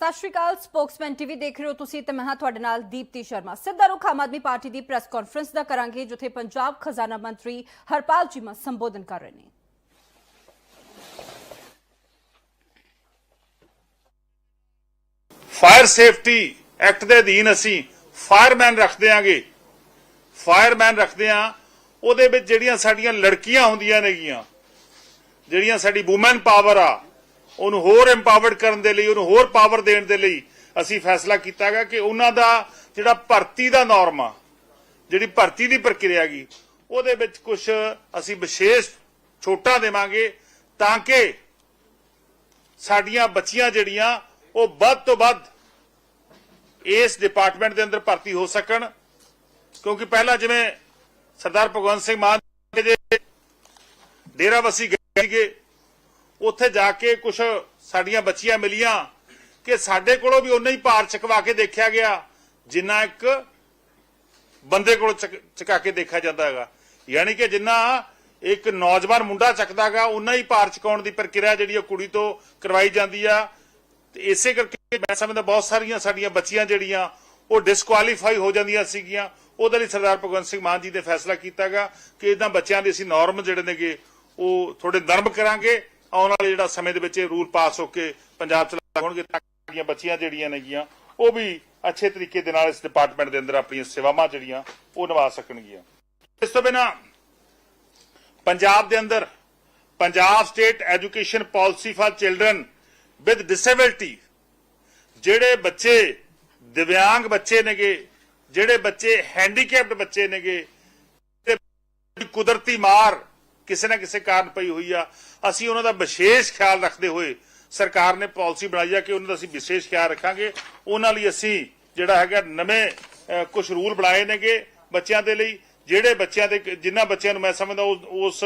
ਸਤਿ ਸ਼੍ਰੀ ਅਕਾਲ, Spokesman TV ਦੇਖ ਰਹੇ ਹੋ ਤੁਸੀਂ ਤੇ ਮੈਂ ਹਾਂ ਤੁਹਾਡੇ ਨਾਲ ਦੀਪਤੀ ਸ਼ਰਮਾ। ਸਿੱਧਾ ਰੁਖ ਆਮ ਆਦਮੀ ਪਾਰਟੀ ਦੀ ਪ੍ਰੈਸ ਕਾਨਫਰੰਸ ਦਾ ਕਰਾਂਗੇ, ਜਿੱਥੇ ਪੰਜਾਬ ਖਜ਼ਾਨਾ ਮੰਤਰੀ ਹਰਪਾਲ ਚੀਮਾ ਸੰਬੋਧਨ ਕਰ ਰਹੇ ਨੇ। ਫਾਇਰ ਸੇਫਟੀ ਐਕਟ ਦੇ ਅਧੀਨ ਅਸੀਂ ਫਾਇਰਮੈਨ ਰੱਖਦੇ ਆਂਗੇ। ਫਾਇਰਮੈਨ ਰੱਖਦੇ ਆਂ, ਉਹਦੇ ਵਿੱਚ ਜਿਹੜੀਆਂ ਸਾਡੀਆਂ ਲੜਕੀਆਂ ਹੁੰਦੀਆਂ ਨੇਗੀਆਂ, ਜਿਹੜੀਆਂ ਸਾਡੀ ਔਮਨ ਪਾਵਰ ਆ ਉਹਨੂੰ ਹੋਰ ਐਮਪਾਵਰਡ ਕਰਨ ਦੇ ਲਈ, ਉਹਨੂੰ ਹੋਰ ਪਾਵਰ ਦੇਣ ਦੇ ਲਈ ਅਸੀਂ ਫੈਸਲਾ ਕੀਤਾ ਹੈਗਾ ਕਿ ਉਹਨਾਂ ਦਾ ਜਿਹੜਾ ਭਰਤੀ ਦਾ ਨਾਰਮ ਆ, ਜਿਹੜੀ ਭਰਤੀ ਦੀ ਪ੍ਰਕਿਰਿਆ ਗਈ ਉਹਦੇ ਵਿੱਚ ਕੁਝ ਅਸੀਂ ਵਿਸ਼ੇਸ਼ ਛੋਟਾਂ ਦੇਵਾਂਗੇ ਤਾਂ ਕਿ ਸਾਡੀਆਂ ਬੱਚੀਆਂ ਜਿਹੜੀਆਂ, ਉਹ ਵੱਧ ਤੋਂ ਵੱਧ ਇਸ ਡਿਪਾਰਟਮੈਂਟ ਦੇ ਅੰਦਰ ਭਰਤੀ ਹੋ ਸਕਣ। ਕਿਉਂਕਿ ਪਹਿਲਾਂ ਜਿਵੇਂ ਸਰਦਾਰ ਭਗਵੰਤ ਸਿੰਘ ਮਾਨ ਜੀ ਦੇ ਡੇਰਾਬੱਸੀ ਗਏ ਉੱਥੇ ਜਾ ਕੇ ਕੁਝ ਸਾਡੀਆਂ ਬੱਚੀਆਂ ਮਿਲੀਆਂ ਕਿ ਸਾਡੇ ਕੋਲੋਂ ਵੀ ਉਨਾ ਹੀ ਭਾਰ ਚਕਵਾ ਕੇ ਦੇਖਿਆ ਗਿਆ, ਜਿੰਨਾ ਇੱਕ ਬੰਦੇ ਕੋਲ ਚਕ- ਚੁਕਾ ਕੇ ਦੇਖਿਆ ਜਾਂਦਾ ਹੈਗਾ। ਯਾਨੀ ਕਿ ਜਿੰਨਾ ਇੱਕ ਨੌਜਵਾਨ ਮੁੰਡਾ ਚੱਕਦਾਗਾ ਉਨਾ ਹੀ ਭਾਰ ਚੁਕਾਉਣ ਦੀ ਪ੍ਰਕਿਰਿਆ ਜਿਹੜੀ ਉਹ ਕੁੜੀ ਤੋਂ ਕਰਵਾਈ ਜਾਂਦੀ ਆ। ਤੇ ਇਸੇ ਕਰਕੇ ਮੈਂ ਸਮਝਦਾ ਬਹੁਤ ਸਾਰੀਆਂ ਸਾਡੀਆਂ ਬੱਚੀਆਂ ਜਿਹੜੀਆਂ, ਉਹ ਡਿਸਕੁਆਲੀਫਾਈ ਹੋ ਜਾਂਦੀਆਂ ਸੀਗੀਆਂ। ਉਹਦੇ ਲਈ ਸਰਦਾਰ ਭਗਵੰਤ ਸਿੰਘ ਮਾਨ ਜੀ ਨੇ ਫੈਸਲਾ ਕੀਤਾਗਾ ਕਿ ਇਹਨਾਂ ਬੱਚਿਆਂ ਦੇ ਅਸੀਂ ਨਾਰਮ ਜਿਹੜੇ ਨੇਗੇ, ਉਹ ਥੋੜੇ ਨਰਮ ਕਰਾਂਗੇ। ਆਉਣ ਵਾਲੇ ਜਿਹੜਾ ਸਮੇਂ ਦੇ ਵਿੱਚ ਇਹ ਰੂਲ ਪਾਸ ਹੋ ਕੇ ਪੰਜਾਬ 'ਚ ਲੱਗਣਗੇ ਤਾਂ ਕਿ ਬੱਚੀਆਂ ਜਿਹੜੀਆਂ ਨੇਗੀਆਂ, ਉਹ ਵੀ ਅੱਛੇ ਤਰੀਕੇ ਦੇ ਨਾਲ ਇਸ ਡਿਪਾਰਟਮੈਂਟ ਦੇ ਅੰਦਰ ਆਪਣੀਆਂ ਸੇਵਾਵਾਂ ਜਿਹੜੀਆਂ, ਉਹ ਨਿਭਾ ਸਕਣਗੀਆਂ। ਇਸ ਤੋਂ ਬਿਨਾ ਪੰਜਾਬ ਦੇ ਅੰਦਰ Punjab state education policy for children with disability ਜਿਹੜੇ ਬੱਚੇ ਦਿਵਿਆਂਗ ਬੱਚੇ ਨੇਗੇ, ਜਿਹੜੇ ਬੱਚੇ ਹੈਂਡੀਕੈਪਡ ਬੱਚੇ ਨੇਗੇ ਕੁਦਰਤੀ ਮਾਰ ਕਿਸੇ ਨਾ ਕਿਸੇ ਕਾਰਨ ਪਈ ਹੋਈ ਆ। ਅਸੀਂ ਉਹਨਾਂ ਦਾ ਵਿਸ਼ੇਸ਼ ਖਿਆਲ ਰੱਖਦੇ ਹੋਏ ਸਰਕਾਰ ਨੇ ਪਾਲਿਸੀ ਬਣਾਈ ਆ ਕਿ ਉਹਨਾਂ ਦਾ ਅਸੀਂ ਵਿਸ਼ੇਸ਼ ਖਿਆਲ ਰੱਖਾਂਗੇ। ਉਹਨਾਂ ਲਈ ਅਸੀਂ ਜਿਹੜਾ ਹੈਗਾ ਨਵੇਂ ਕੁਝ ਰੂਲ ਬਣਾਏ ਨੇਗੇ ਬੱਚਿਆਂ ਦੇ ਲਈ। ਜਿਹੜੇ ਬੱਚਿਆਂ ਦੇ, ਜਿਨ੍ਹਾਂ ਬੱਚਿਆਂ ਨੂੰ ਮੈਂ ਸਮਝਦਾ ਉਸ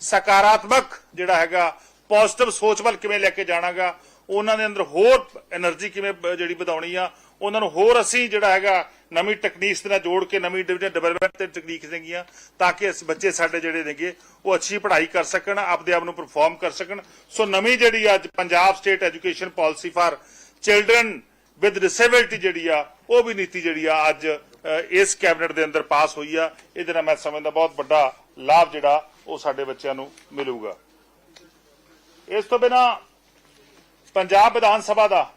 ਸਕਾਰਾਤਮਕ ਜਿਹੜਾ ਹੈਗਾ ਪੋਜ਼ਿਟਿਵ ਸੋਚ ਵੱਲ ਕਿਵੇਂ ਲੈ ਕੇ ਜਾਣਾਗਾ, ਉਹਨਾਂ ਦੇ ਅੰਦਰ ਹੋਰ એનર્ਜੀ ਕਿਵੇਂ ਜਿਹੜੀ ਵਧਾਉਣੀ ਆ ਉਹਨਾਂ ਨੂੰ ਹੋਰ ਅਸੀਂ ਜਿਹੜਾ ਹੈਗਾ ਨਵੀਂ ਟੈਕਨੀਕਸ ਦੇ ਨਾਲ ਜੋੜ ਕੇ ਨਵੀਂ ਡਿਵੀਜ਼ਨ ਡਿਵੈਲਪਮੈਂਟ ਦੇ ਟੈਕਨੀਕਸ ਦੇਗੀਆਂ ਤਾਂ ਕਿ ਬੱਚੇ ਸਾਡੇ ਜਿਹੜੇ ਨੇਗੇ ਉਹ ਅੱਛੀ ਪੜ੍ਹਾਈ ਕਰ ਸਕਣ, ਆਪਦੇ ਆਪ ਨੂੰ ਪਰਫਾਰਮ ਕਰ ਸਕਣ। ਸੋ ਨਵੀਂ ਜਿਹੜੀ ਅੱਜ Punjab state education policy for children with disability ਜਿਹੜੀ ਆ, ਉਹ ਵੀ ਨੀਤੀ ਜਿਹੜੀ ਆ ਅੱਜ ਇਸ ਕੈਬਨਿਟ ਦੇ ਅੰਦਰ ਪਾਸ ਹੋਈ ਆ। ਇਹਦੇ ਨਾਲ ਮੈਂ ਸਮਝਦਾ ਬਹੁਤ ਵੱਡਾ ਲਾਭ ਜਿਹੜਾ ਉਹ ਸਾਡੇ ਬੱਚਿਆਂ ਨੂੰ ਮਿਲੂਗਾ। ਇਸ ਤੋਂ ਬਿਨਾ ਪੰਜਾਬ ਵਿਧਾਨ ਸਭਾ ਦਾ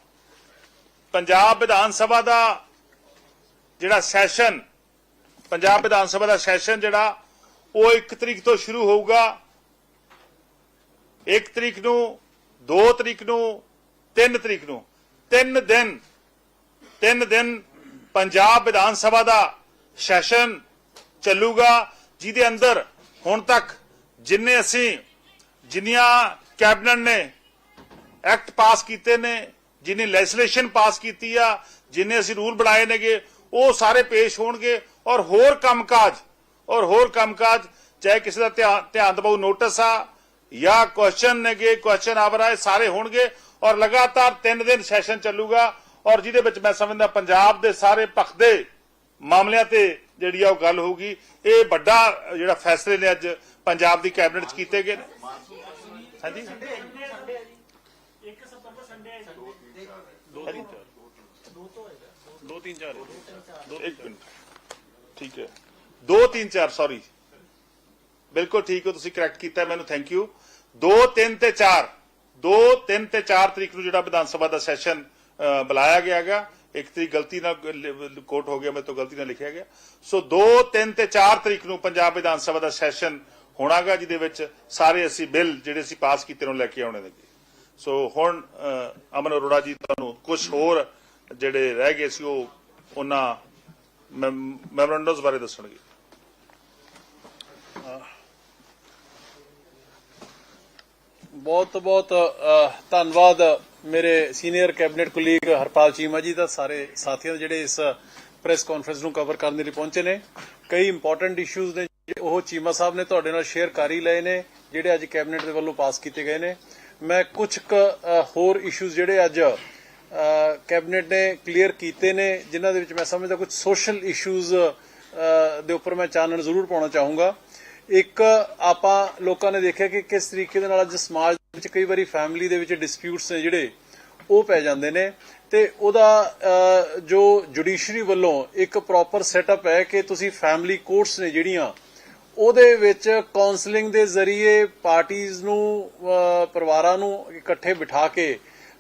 ਪੰਜਾਬ ਵਿਧਾਨ ਸਭਾ ਦਾ ਜਿਹੜਾ ਸੈਸ਼ਨ, ਪੰਜਾਬ ਵਿਧਾਨ ਸਭਾ ਦਾ ਸੈਸ਼ਨ ਜਿਹੜਾ, ਉਹ 1 ਤਰੀਕ ਤੋਂ ਸ਼ੁਰੂ ਹੋਊਗਾ। 1 ਤਰੀਕ ਨੂੰ 2 ਤਰੀਕ ਨੂੰ 3 ਤਰੀਕ ਨੂੰ। 3 ਦਿਨ 3 ਦਿਨ ਪੰਜਾਬ ਵਿਧਾਨ ਸਭਾ ਦਾ ਸੈਸ਼ਨ ਚੱਲੂਗਾ, ਜਿਹਦੇ ਅੰਦਰ ਹੁਣ ਤੱਕ ਜਿੰਨੇ ਅਸੀਂ, ਜਿੰਨੀਆਂ ਕੈਬਨਿਟ ਨੇ, ਐਕਟ ਪਾਸ ਕੀਤੇ ਨੇ ਜਿਨੇ ਲੈਜਿਸਲੇਸ਼ਨ ਪਾਸ ਕੀਤੀ ਆ, ਜਿਨੇ ਅਸੀਂ ਰੂਲ ਬਣਾਏ ਨੇਗੇ, ਉਹ ਸਾਰੇ ਪੇਸ਼ ਹੋਣਗੇ ਔਰ ਹੋਰ ਕੰਮਕਾਜ, ਔਰ ਹੋਰ ਕੰਮਕਾਜ, ਚਾਹੇ ਕਿਸੇ ਦਾ ਧਿਆਨ ਧਿਆਨ ਦਬਾਉ ਨੋਟਿਸ ਆ, ਜਾਂ ਕੁਐਸਚਨ ਨੇਗੇ ਕੁਐਸਚਨ ਆਵਰ ਆਏ, ਸਾਰੇ ਹੋਣਗੇ ਔਰ ਲਗਾਤਾਰ 3 ਦਿਨ ਸੈਸ਼ਨ ਚੱਲੂਗਾ ਔਰ ਜਿਹਦੇ ਵਿੱਚ ਮੈਂ ਸਮਝਦਾ ਪੰਜਾਬ ਦੇ ਸਾਰੇ ਪੱਖ ਦੇ ਮਾਮਲਿਆਂ ਤੇ ਜਿਹੜੀ ਆ ਉਹ ਗੱਲ ਹੋਊਗੀ, ਇਹ ਵੱਡਾ ਜਿਹੜਾ ਫੈਸਲੇ ਨੇ ਅੱਜ ਪੰਜਾਬ ਦੀ ਕੈਬਨਿਟ 'ਚ ਕੀਤੇ ਗਏ ਨੇ। ਹਾਂਜੀ? ਹਾਂਜੀ ਦੋ ਤਿੰਨ ਚਾਰ। ਦੋ ਇੱਕ ਮਿੰਟ। ਠੀਕ ਹੈ। ਦੋ ਤਿੰਨ ਚਾਰ ਸੌਰੀ ਬਿਲਕੁਲ ਠੀਕ ਹੋ ਤੁਸੀਂ ਕਰੈਕਟ ਕੀਤਾ ਮੈਨੂੰ ਥੈਂਕ ਯੂ ਦੋ ਤਿੰਨ ਤੇ ਚਾਰ। ਦੋ ਤਿੰਨ ਤੇ ਚਾਰ ਤਰੀਕ ਨੂੰ ਜਿਹੜਾ ਵਿਧਾਨ ਸਭਾ ਦਾ ਸੈਸ਼ਨ ਬੁਲਾਇਆ ਗਿਆ ਹੈਗਾ। ਇੱਕ ਤਰੀਕ ਗਲਤੀ ਨਾਲ ਕੋਟ ਹੋ ਗਿਆ ਮੇਰੇ ਤੋਂ ਗਲਤੀ ਨਾਲ ਲਿਖਿਆ ਗਿਆ। ਸੋ 2 3 ਤੇ 4 ਤਰੀਕ ਨੂੰ ਪੰਜਾਬ ਵਿਧਾਨ ਸਭਾ ਦਾ ਸੈਸ਼ਨ ਹੋਣਾਗਾ ਜਿਹਦੇ ਵਿੱਚ ਸਾਰੇ ਅਸੀਂ ਬਿੱਲ ਜਿਹੜੇ ਅਸੀਂ ਪਾਸ ਕੀਤੇ ਨੂੰ ਲੈ ਕੇ ਆਉਣੇ ਨੇ ਸੋ ਹੁਣ ਅਮਨ ਅਰੋੜਾ ਜੀ ਤੁਹਾਨੂੰ ਕੁਝ ਹੋਰ ਜਿਹੜੇ ਰਹਿ ਗਏ ਸੀ ਉਹ ਉਹਨਾਂ ਮੈਮੋਰੰਡਮਸ ਬਾਰੇ ਦੱਸਣਗੇ। ਬਹੁਤ ਬਹੁਤ ਧੰਨਵਾਦ ਮੇਰੇ senior cabinet colleague Harpal Cheema ji ਦਾ, ਸਾਰੇ ਸਾਥੀਆਂ ਜਿਹੜੇ ਇਸ ਪ੍ਰੈਸ ਕਾਨਫਰੰਸ ਨੂੰ ਕਵਰ ਕਰਨ ਦੇ ਲਈ ਪਹੁੰਚੇ ਨੇ। ਕਈ ਇੰਪੋਰਟੈਂਟ ਇਸ਼ੂਜ਼ ਨੇ ਉਹ ਚੀਮਾ ਸਾਹਿਬ ਨੇ ਤੁਹਾਡੇ ਨਾਲ ਸ਼ੇਅਰ ਕਰ ਹੀ ਲਏ ਨੇ, ਜਿਹੜੇ ਅੱਜ ਕੈਬਨਿਟ ਦੇ ਵੱਲੋਂ ਪਾਸ ਕੀਤੇ ਗਏ ਨੇ। ਮੈਂ ਕੁਝ ਕੁ, ਹੋਰ ਇਸ਼ੂਜ਼ ਜਿਹੜੇ ਅੱਜ ਕੈਬਨਿਟ ਨੇ ਕਲੀਅਰ ਕੀਤੇ ਨੇ ਜਿਨ੍ਹਾਂ ਦੇ ਵਿੱਚ ਮੈਂ ਸਮਝਦਾ ਕੁਝ ਸੋਸ਼ਲ ਇਸ਼ੂਜ਼ ਦੇ ਉੱਪਰ ਮੈਂ ਚਾਨਣ ਜ਼ਰੂਰ ਪਾਉਣਾ ਚਾਹੂੰਗਾ। ਇੱਕ ਆਪਾਂ ਲੋਕਾਂ ਨੇ ਦੇਖਿਆ ਕਿ ਕਿਸ ਤਰੀਕੇ ਦੇ ਨਾਲ ਅੱਜ ਸਮਾਜ ਵਿੱਚ ਕਈ ਵਾਰੀ ਫੈਮਿਲੀ ਦੇ ਵਿੱਚ ਡਿਸਪਿਊਟਸ ਨੇ ਜਿਹੜੇ ਉਹ ਪੈ ਜਾਂਦੇ ਨੇ। ਤੇ ਉਹਦਾ ਜੋ ਜੁਡੀਸ਼ਰੀ ਵੱਲੋਂ ਇੱਕ ਪ੍ਰੋਪਰ ਸੈਟਅਪ ਹੈ ਕਿ ਤੁਸੀਂ ਫੈਮਿਲੀ ਕੋਰਟਸ ਨੇ ਜਿਹੜੀਆਂ ਉਹਦੇ ਵਿੱਚ ਕਾਉਂਸਲਿੰਗ ਦੇ ਜ਼ਰੀਏ ਪਾਰਟੀਆਂ ਨੂੰ ਪਰਿਵਾਰਾਂ ਨੂੰ ਇਕੱਠੇ ਬਿਠਾ ਕੇ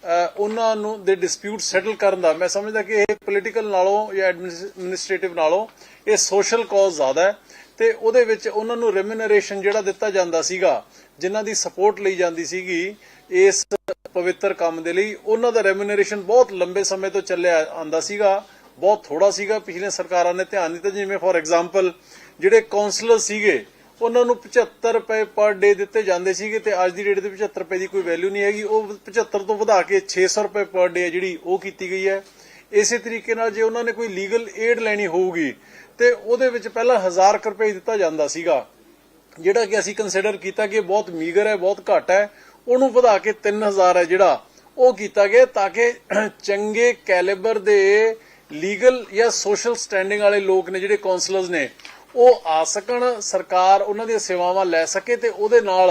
ਅਹ, ਉਹਨਾਂ ਨੂੰ ਦੇ ਡਿਸਪਿਊਟ ਸੈਟਲ ਕਰਨ ਦਾ ਮੈਂ ਸਮਝਦਾ ਕਿ ਇਹ ਪੋਲੀਟੀਕਲ ਨਾਲੋਂ ਜਾਂ ਐਡਮਿਨਿਸਟ੍ਰੇਟਿਵ ਨਾਲੋਂ ਇਹ ਸੋਸ਼ਲ ਕਾਜ਼ ਜ਼ਿਆਦਾ ਹੈ ਤੇ ਉਹਦੇ ਵਿੱਚ ਉਹਨਾਂ ਨੂੰ ਰੈਮਿਨਰੇਸ਼ਨ ਜਿਹੜਾ ਦਿੱਤਾ ਜਾਂਦਾ ਸੀਗਾ ਜਿਨ੍ਹਾਂ ਦੀ ਸਪੋਰਟ ਲਈ ਜਾਂਦੀ ਸੀਗੀ ਇਸ ਪਵਿੱਤਰ ਕੰਮ ਦੇ ਲਈ ਉਹਨਾਂ ਦਾ ਰੈਮਿਨਰੇਸ਼ਨ ਬਹੁਤ ਲੰਬੇ ਸਮੇਂ ਤੋਂ ਚੱਲਿਆ ਆਂਦਾ ਸੀਗਾ ਬਹੁਤ ਥੋੜਾ ਸੀਗਾ ਪਿਛਲੇ ਸਰਕਾਰਾਂ ਨੇ ਧਿਆਨ ਦਿੱਤਾ ਜਿਵੇਂ ਫੋਰ ਐਗਜ਼ਾਮਪਲ ਜਿਹੜੇ ਕਾਉਂਸਲਰ ਸੀਗੇ, ਉਹਨਾਂ ਨੂੰ 75 ਰੁਪਏ ਪਰ ਡੇ ਦਿੱਤੇ ਜਾਂਦੇ ਸੀਗੇ ਤੇ ਅੱਜ ਦੀ ਡੇਟ ਦੇ 75 ਰੁਪਏ ਦੀ ਕੋਈ ਵੈਲਿਊ ਨਹੀਂ ਹੈਗੀ। ਉਹ 75 ਤੋਂ ਵਧਾ ਕੇ 600 ਰੁਪਏ ਪਰ ਡੇ ਜਿਹੜੀ ਉਹ ਕੀਤੀ ਗਈ ਹੈ। ਇਸੇ ਤਰੀਕੇ ਨਾਲ ਜੇ ਉਹਨਾਂ ਨੇ ਕੋਈ ਲੀਗਲ ਏਡ ਲੈਣੀ ਹੋਊਗੀ ਤੇ ਉਹਦੇ ਵਿੱਚ ਪਹਿਲਾਂ 1000 ਰੁਪਏ ਦਿੱਤਾ ਜਾਂਦਾ ਸੀਗਾ, ਜਿਹੜਾ ਕਿ ਅਸੀਂ ਕੰਸੀਡਰ ਕੀਤਾ ਕਿ ਬਹੁਤ ਮੀਗਰ ਹੈ, ਬਹੁਤ ਘੱਟ ਹੈ। ਉਹਨੂੰ ਵਧਾ ਕੇ 3000 ਹੈ ਜਿਹੜਾ ਉਹ ਕੀਤਾ ਗਿਆ ਤਾਂ ਕਿ ਚੰਗੇ ਕੈਲੀਬਰ ਦੇ ਲੀਗਲ ਜਾਂ ਸੋਸ਼ਲ ਸਟੈਂਡਿੰਗ ਵਾਲੇ ਲੋਕ ਨੇ ਜਿਹੜੇ ਕਾਉਂਸਲਰਸ ਨੇ ਉਹ ਆ ਸਕਣ ਸਰਕਾਰ ਉਹਨਾਂ ਦੀਆਂ ਸੇਵਾਵਾਂ ਲੈ ਸਕੇ ਤੇ ਉਹਦੇ ਨਾਲ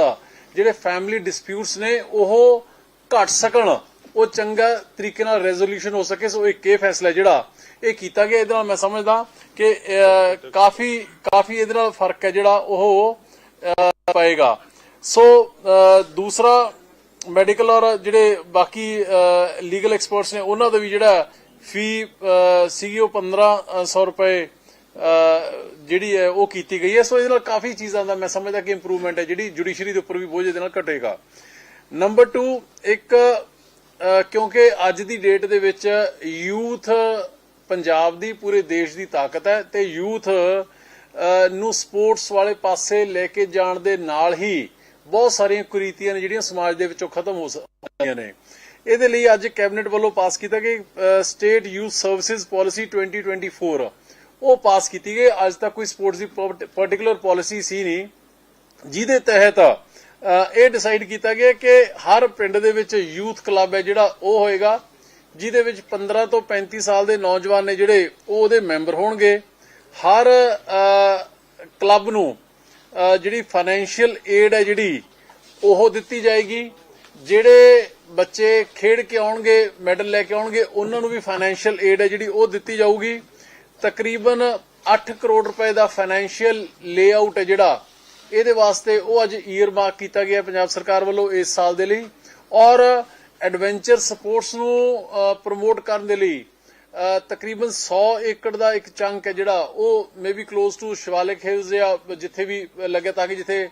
ਜਿਹੜੇ ਫੈਮਿਲੀ ਡਿਸਪਿਊਟਸ ਨੇ ਉਹ ਘਟ ਸਕਣ। ਉਹ ਚੰਗਾ ਤਰੀਕੇ ਨਾਲ ਰੈਜ਼ੋਲੂਸ਼ਨ ਹੋ ਸਕੇ ਸੋ ਇੱਕ ਇਹ ਫੈਸਲਾ ਜਿਹੜਾ ਇਹ ਕੀਤਾ ਗਿਆ। ਇਹਦੇ ਨਾਲ ਮੈਂ ਸਮਝਦਾ ਕਿ ਕਾਫੀ ਕਾਫੀ ਇਹਦੇ ਨਾਲ ਫ਼ਰਕ ਹੈ ਜਿਹੜਾ ਉਹ ਅਹ, ਪਏਗਾ। ਸੋ ਦੂਸਰਾ ਮੈਡੀਕਲ ਔਰ ਜਿਹੜੇ ਬਾਕੀ ਲੀਗਲ ਐਕਸਪਰਟਸ ਨੇ ਉਹਨਾਂ ਦਾ ਵੀ ਜਿਹੜਾ ਫੀ ਸੀਗੀ ਉਹ 1500 ਰੁਪਏ ਜਿਹੜੀ ਹੈ, ਉਹ ਕੀਤੀ ਗਈ ਹੈ। ਸੋ ਇਹਦੇ ਨਾਲ ਕਾਫੀ ਚੀਜ਼ਾਂ ਦਾ ਮੈਂ ਸਮਝਦਾ ਕਿ ਇੰਪਰੂਵਮੈਂਟ ਹੈ, ਜਿਹੜੀ ਜੁਡੀਸ਼ਰੀ ਦੇ ਉੱਪਰ ਵੀ ਬੋਝ ਇਹਦੇ ਨਾਲ ਘਟੇਗਾ। ਨੰਬਰ 2 ਇੱਕ ਕਿਉਂਕਿ ਅੱਜ ਦੀ ਡੇਟ ਦੇ ਵਿੱਚ ਯੂਥ ਪੰਜਾਬ ਦੀ, ਪੂਰੇ ਦੇਸ਼ ਦੀ ਤਾਕਤ ਹੈ ਤੇ ਯੂਥ ਨੂੰ ਸਪੋਰਟਸ ਵਾਲੇ ਪਾਸੇ ਲੈ ਕੇ ਜਾਣ ਦੇ ਨਾਲ ਹੀ ਬਹੁਤ ਸਾਰੀਆਂ ਕੁਰੀਤੀਆਂ ਨੇ ਜਿਹੜੀਆਂ ਸਮਾਜ ਦੇ ਵਿੱਚੋਂ ਖਤਮ ਹੋ ਸਕਦੀਆਂ ਨੇ। ਇਹਦੇ ਲਈ ਅੱਜ ਕੈਬਨਿਟ ਵੱਲੋਂ ਪਾਸ ਕੀਤਾ ਕਿ ਸਟੇਟ ਯੂਥ ਸਰਵਿਸਿਜ਼ ਪਾਲਿਸੀ 2024 ਉਹ ਪਾਸ ਕੀਤੀ ਗਈ। ਅੱਜ ਤੱਕ ਕੋਈ ਸਪੋਰਟਸ ਦੀ ਪਾਰਟਿਕੂਲਰ ਪਾਲਿਸੀ ਸੀ ਨਹੀਂ। ਜਿਹਦੇ ਤਹਿਤ ਇਹ ਡਿਸਾਈਡ ਕੀਤਾ ਗਿਆ ਕਿ ਹਰ ਪਿੰਡ ਦੇ ਵਿੱਚ ਯੂਥ ਕਲੱਬ ਹੈ ਜਿਹੜਾ, ਉਹ ਹੋਏਗਾ, ਜਿਹਦੇ ਵਿੱਚ 15 ਤੋਂ 35 ਸਾਲ ਦੇ ਨੌਜਵਾਨ ਨੇ ਜਿਹੜੇ, ਉਹ ਉਹਦੇ ਮੈਂਬਰ ਹੋਣਗੇ। ਹਰ ਕਲੱਬ ਨੂੰ ਜਿਹੜੀ ਫਾਈਨੈਂਸ਼ੀਅਲ ਏਡ ਹੈ ਜਿਹੜੀ, ਉਹ ਦਿੱਤੀ ਜਾਏਗੀ। ਜਿਹੜੇ ਬੱਚੇ ਖੇਡ ਕੇ ਆਉਣਗੇ ਮੈਡਲ ਲੈ ਕੇ ਆਉਣਗੇ, ਉਹਨਾਂ ਨੂੰ ਵੀ ਫਾਈਨੈਂਸ਼ੀਅਲ ਏਡ ਹੈ ਜਿਹੜੀ, ਉਹ ਦਿੱਤੀ ਜਾਊਗੀ। ਤਕਰੀਬਨ 8 ਕਰੋੜ ਰੁਪਏ ਦਾ ਫਾਈਨੈਂਸ਼ੀਅਲ ਲੇਆਊਟ ਹੈ ਜਿਹੜਾ। ਇਹਦੇ ਵਾਸਤੇ ਉਹ ਅੱਜ ਈਅਰ ਮਾਰਕ ਕੀਤਾ ਗਿਆ ਪੰਜਾਬ ਸਰਕਾਰ ਵੱਲੋਂ ਇਸ ਸਾਲ ਦੇ ਲਈ। ਔਰ ਐਡਵੈਂਚਰ ਸਪੋਰਟਸ ਨੂੰ ਪ੍ਰਮੋਟ ਕਰਨ ਦੇ ਲਈ ਤਕਰੀਬਨ 100 ਏਕੜ ਦਾ ਇੱਕ ਚੰਕ ਹੈ ਜਿਹੜਾ ਉਹ maybe close to Shivalik hills ਜਾਂ ਜਿੱਥੇ ਵੀ ਲੱਗੇ ਤਾਂ ਕਿ ਜਿੱਥੇ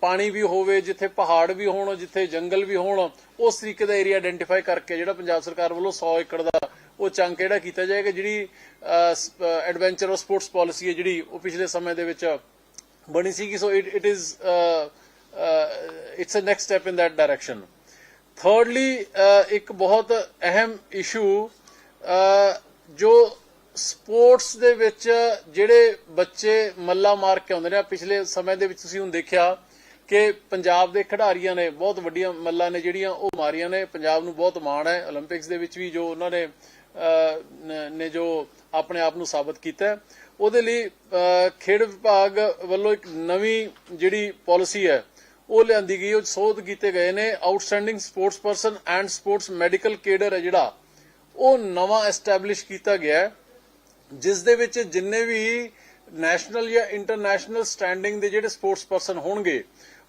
ਪਾਣੀ ਵੀ ਹੋਵੇ, ਜਿੱਥੇ ਪਹਾੜ ਵੀ ਹੋਣ, ਜਿੱਥੇ ਜੰਗਲ ਵੀ ਹੋਣ, ਉਸ ਤਰੀਕੇ ਦਾ ਏਰੀਆ ਆਇਡੈਂਟੀਫਾਈ ਕਰਕੇ ਜਿਹੜਾ ਪੰਜਾਬ ਸਰਕਾਰ ਵੱਲੋਂ 100 ਏਕੜ ਦਾ ਉਹ ਚੰਗ ਕਿਹੜਾ ਕੀਤਾ ਜਾਏਗਾ ਜਿਹੜੀ ਐਡਵੈਂਚਰ ਔਰ ਸਪੋਰਟਸ ਪਾਲਿਸੀ ਹੈ ਜਿਹੜੀ ਉਹ ਪਿਛਲੇ ਸਮੇਂ ਦੇ ਵਿੱਚ ਬਣੀ ਸੀ so it it is it's a next step in that direction thirdly ਇੱਕ ਬਹੁਤ ਅਹਿਮ ਇਸ਼ੂ ਜੋ ਸਪੋਰਟਸ ਦੇ ਵਿੱਚ ਜਿਹੜੇ ਬੱਚੇ ਮੱਲਾ ਮਾਰ ਕੇ ਆਉਂਦੇ ਨੇ ਪਿਛਲੇ ਸਮੇਂ ਦੇ ਵਿੱਚ ਤੁਸੀਂ ਹੁਣ ਦੇਖਿਆ ਕਿ ਪੰਜਾਬ ਦੇ ਖਿਡਾਰੀਆਂ ਨੇ ਬਹੁਤ ਵੱਡੀਆਂ ਮੱਲਾਂ ਨੇ ਜਿਹੜੀਆਂ ਉਹ ਮਾਰੀਆਂ ਨੇ। ਪੰਜਾਬ ਨੂੰ ਬਹੁਤ ਮਾਣ ਹੈ 올림픽ਸ ਦੇ ਵਿੱਚ ਵੀ ਜੋ ਉਹਨਾਂ ਨੇ ਨੇ ਜੋ ਆਪਣੇ ਆਪ ਨੂੰ ਸਾਬਤ ਕੀਤਾ ਉਹਦੇ ਲਈ ਖੇਡ ਵਿਭਾਗ ਵੱਲੋਂ ਇੱਕ ਨਵੀਂ ਜਿਹੜੀ ਪਾਲਿਸੀ ਹੈ, ਉਹ ਲਿਆਂਦੀ ਗਈ। ਉਹ ਸੋਧ ਕੀਤੇ ਗਏ ਨੇ outstanding sports person and sports medical cadre ਹੈ ਜਿਹੜਾ, ਉਹ ਨਵਾਂ ਐਸਟੈਬਲਿਸ਼ ਕੀਤਾ ਗਿਆ ਹੈ, ਜਿਸ ਦੇ ਵਿੱਚ ਜਿੰਨੇ ਵੀ ਨੈਸ਼ਨਲ ਜਾਂ ਇੰਟਰਨੈਸ਼ਨਲ ਸਟੈਂਡਿੰਗ ਦੇ ਜਿਹੜੇ ਸਪੋਰਟਸ ਪਰਸਨ ਹੋਣਗੇ,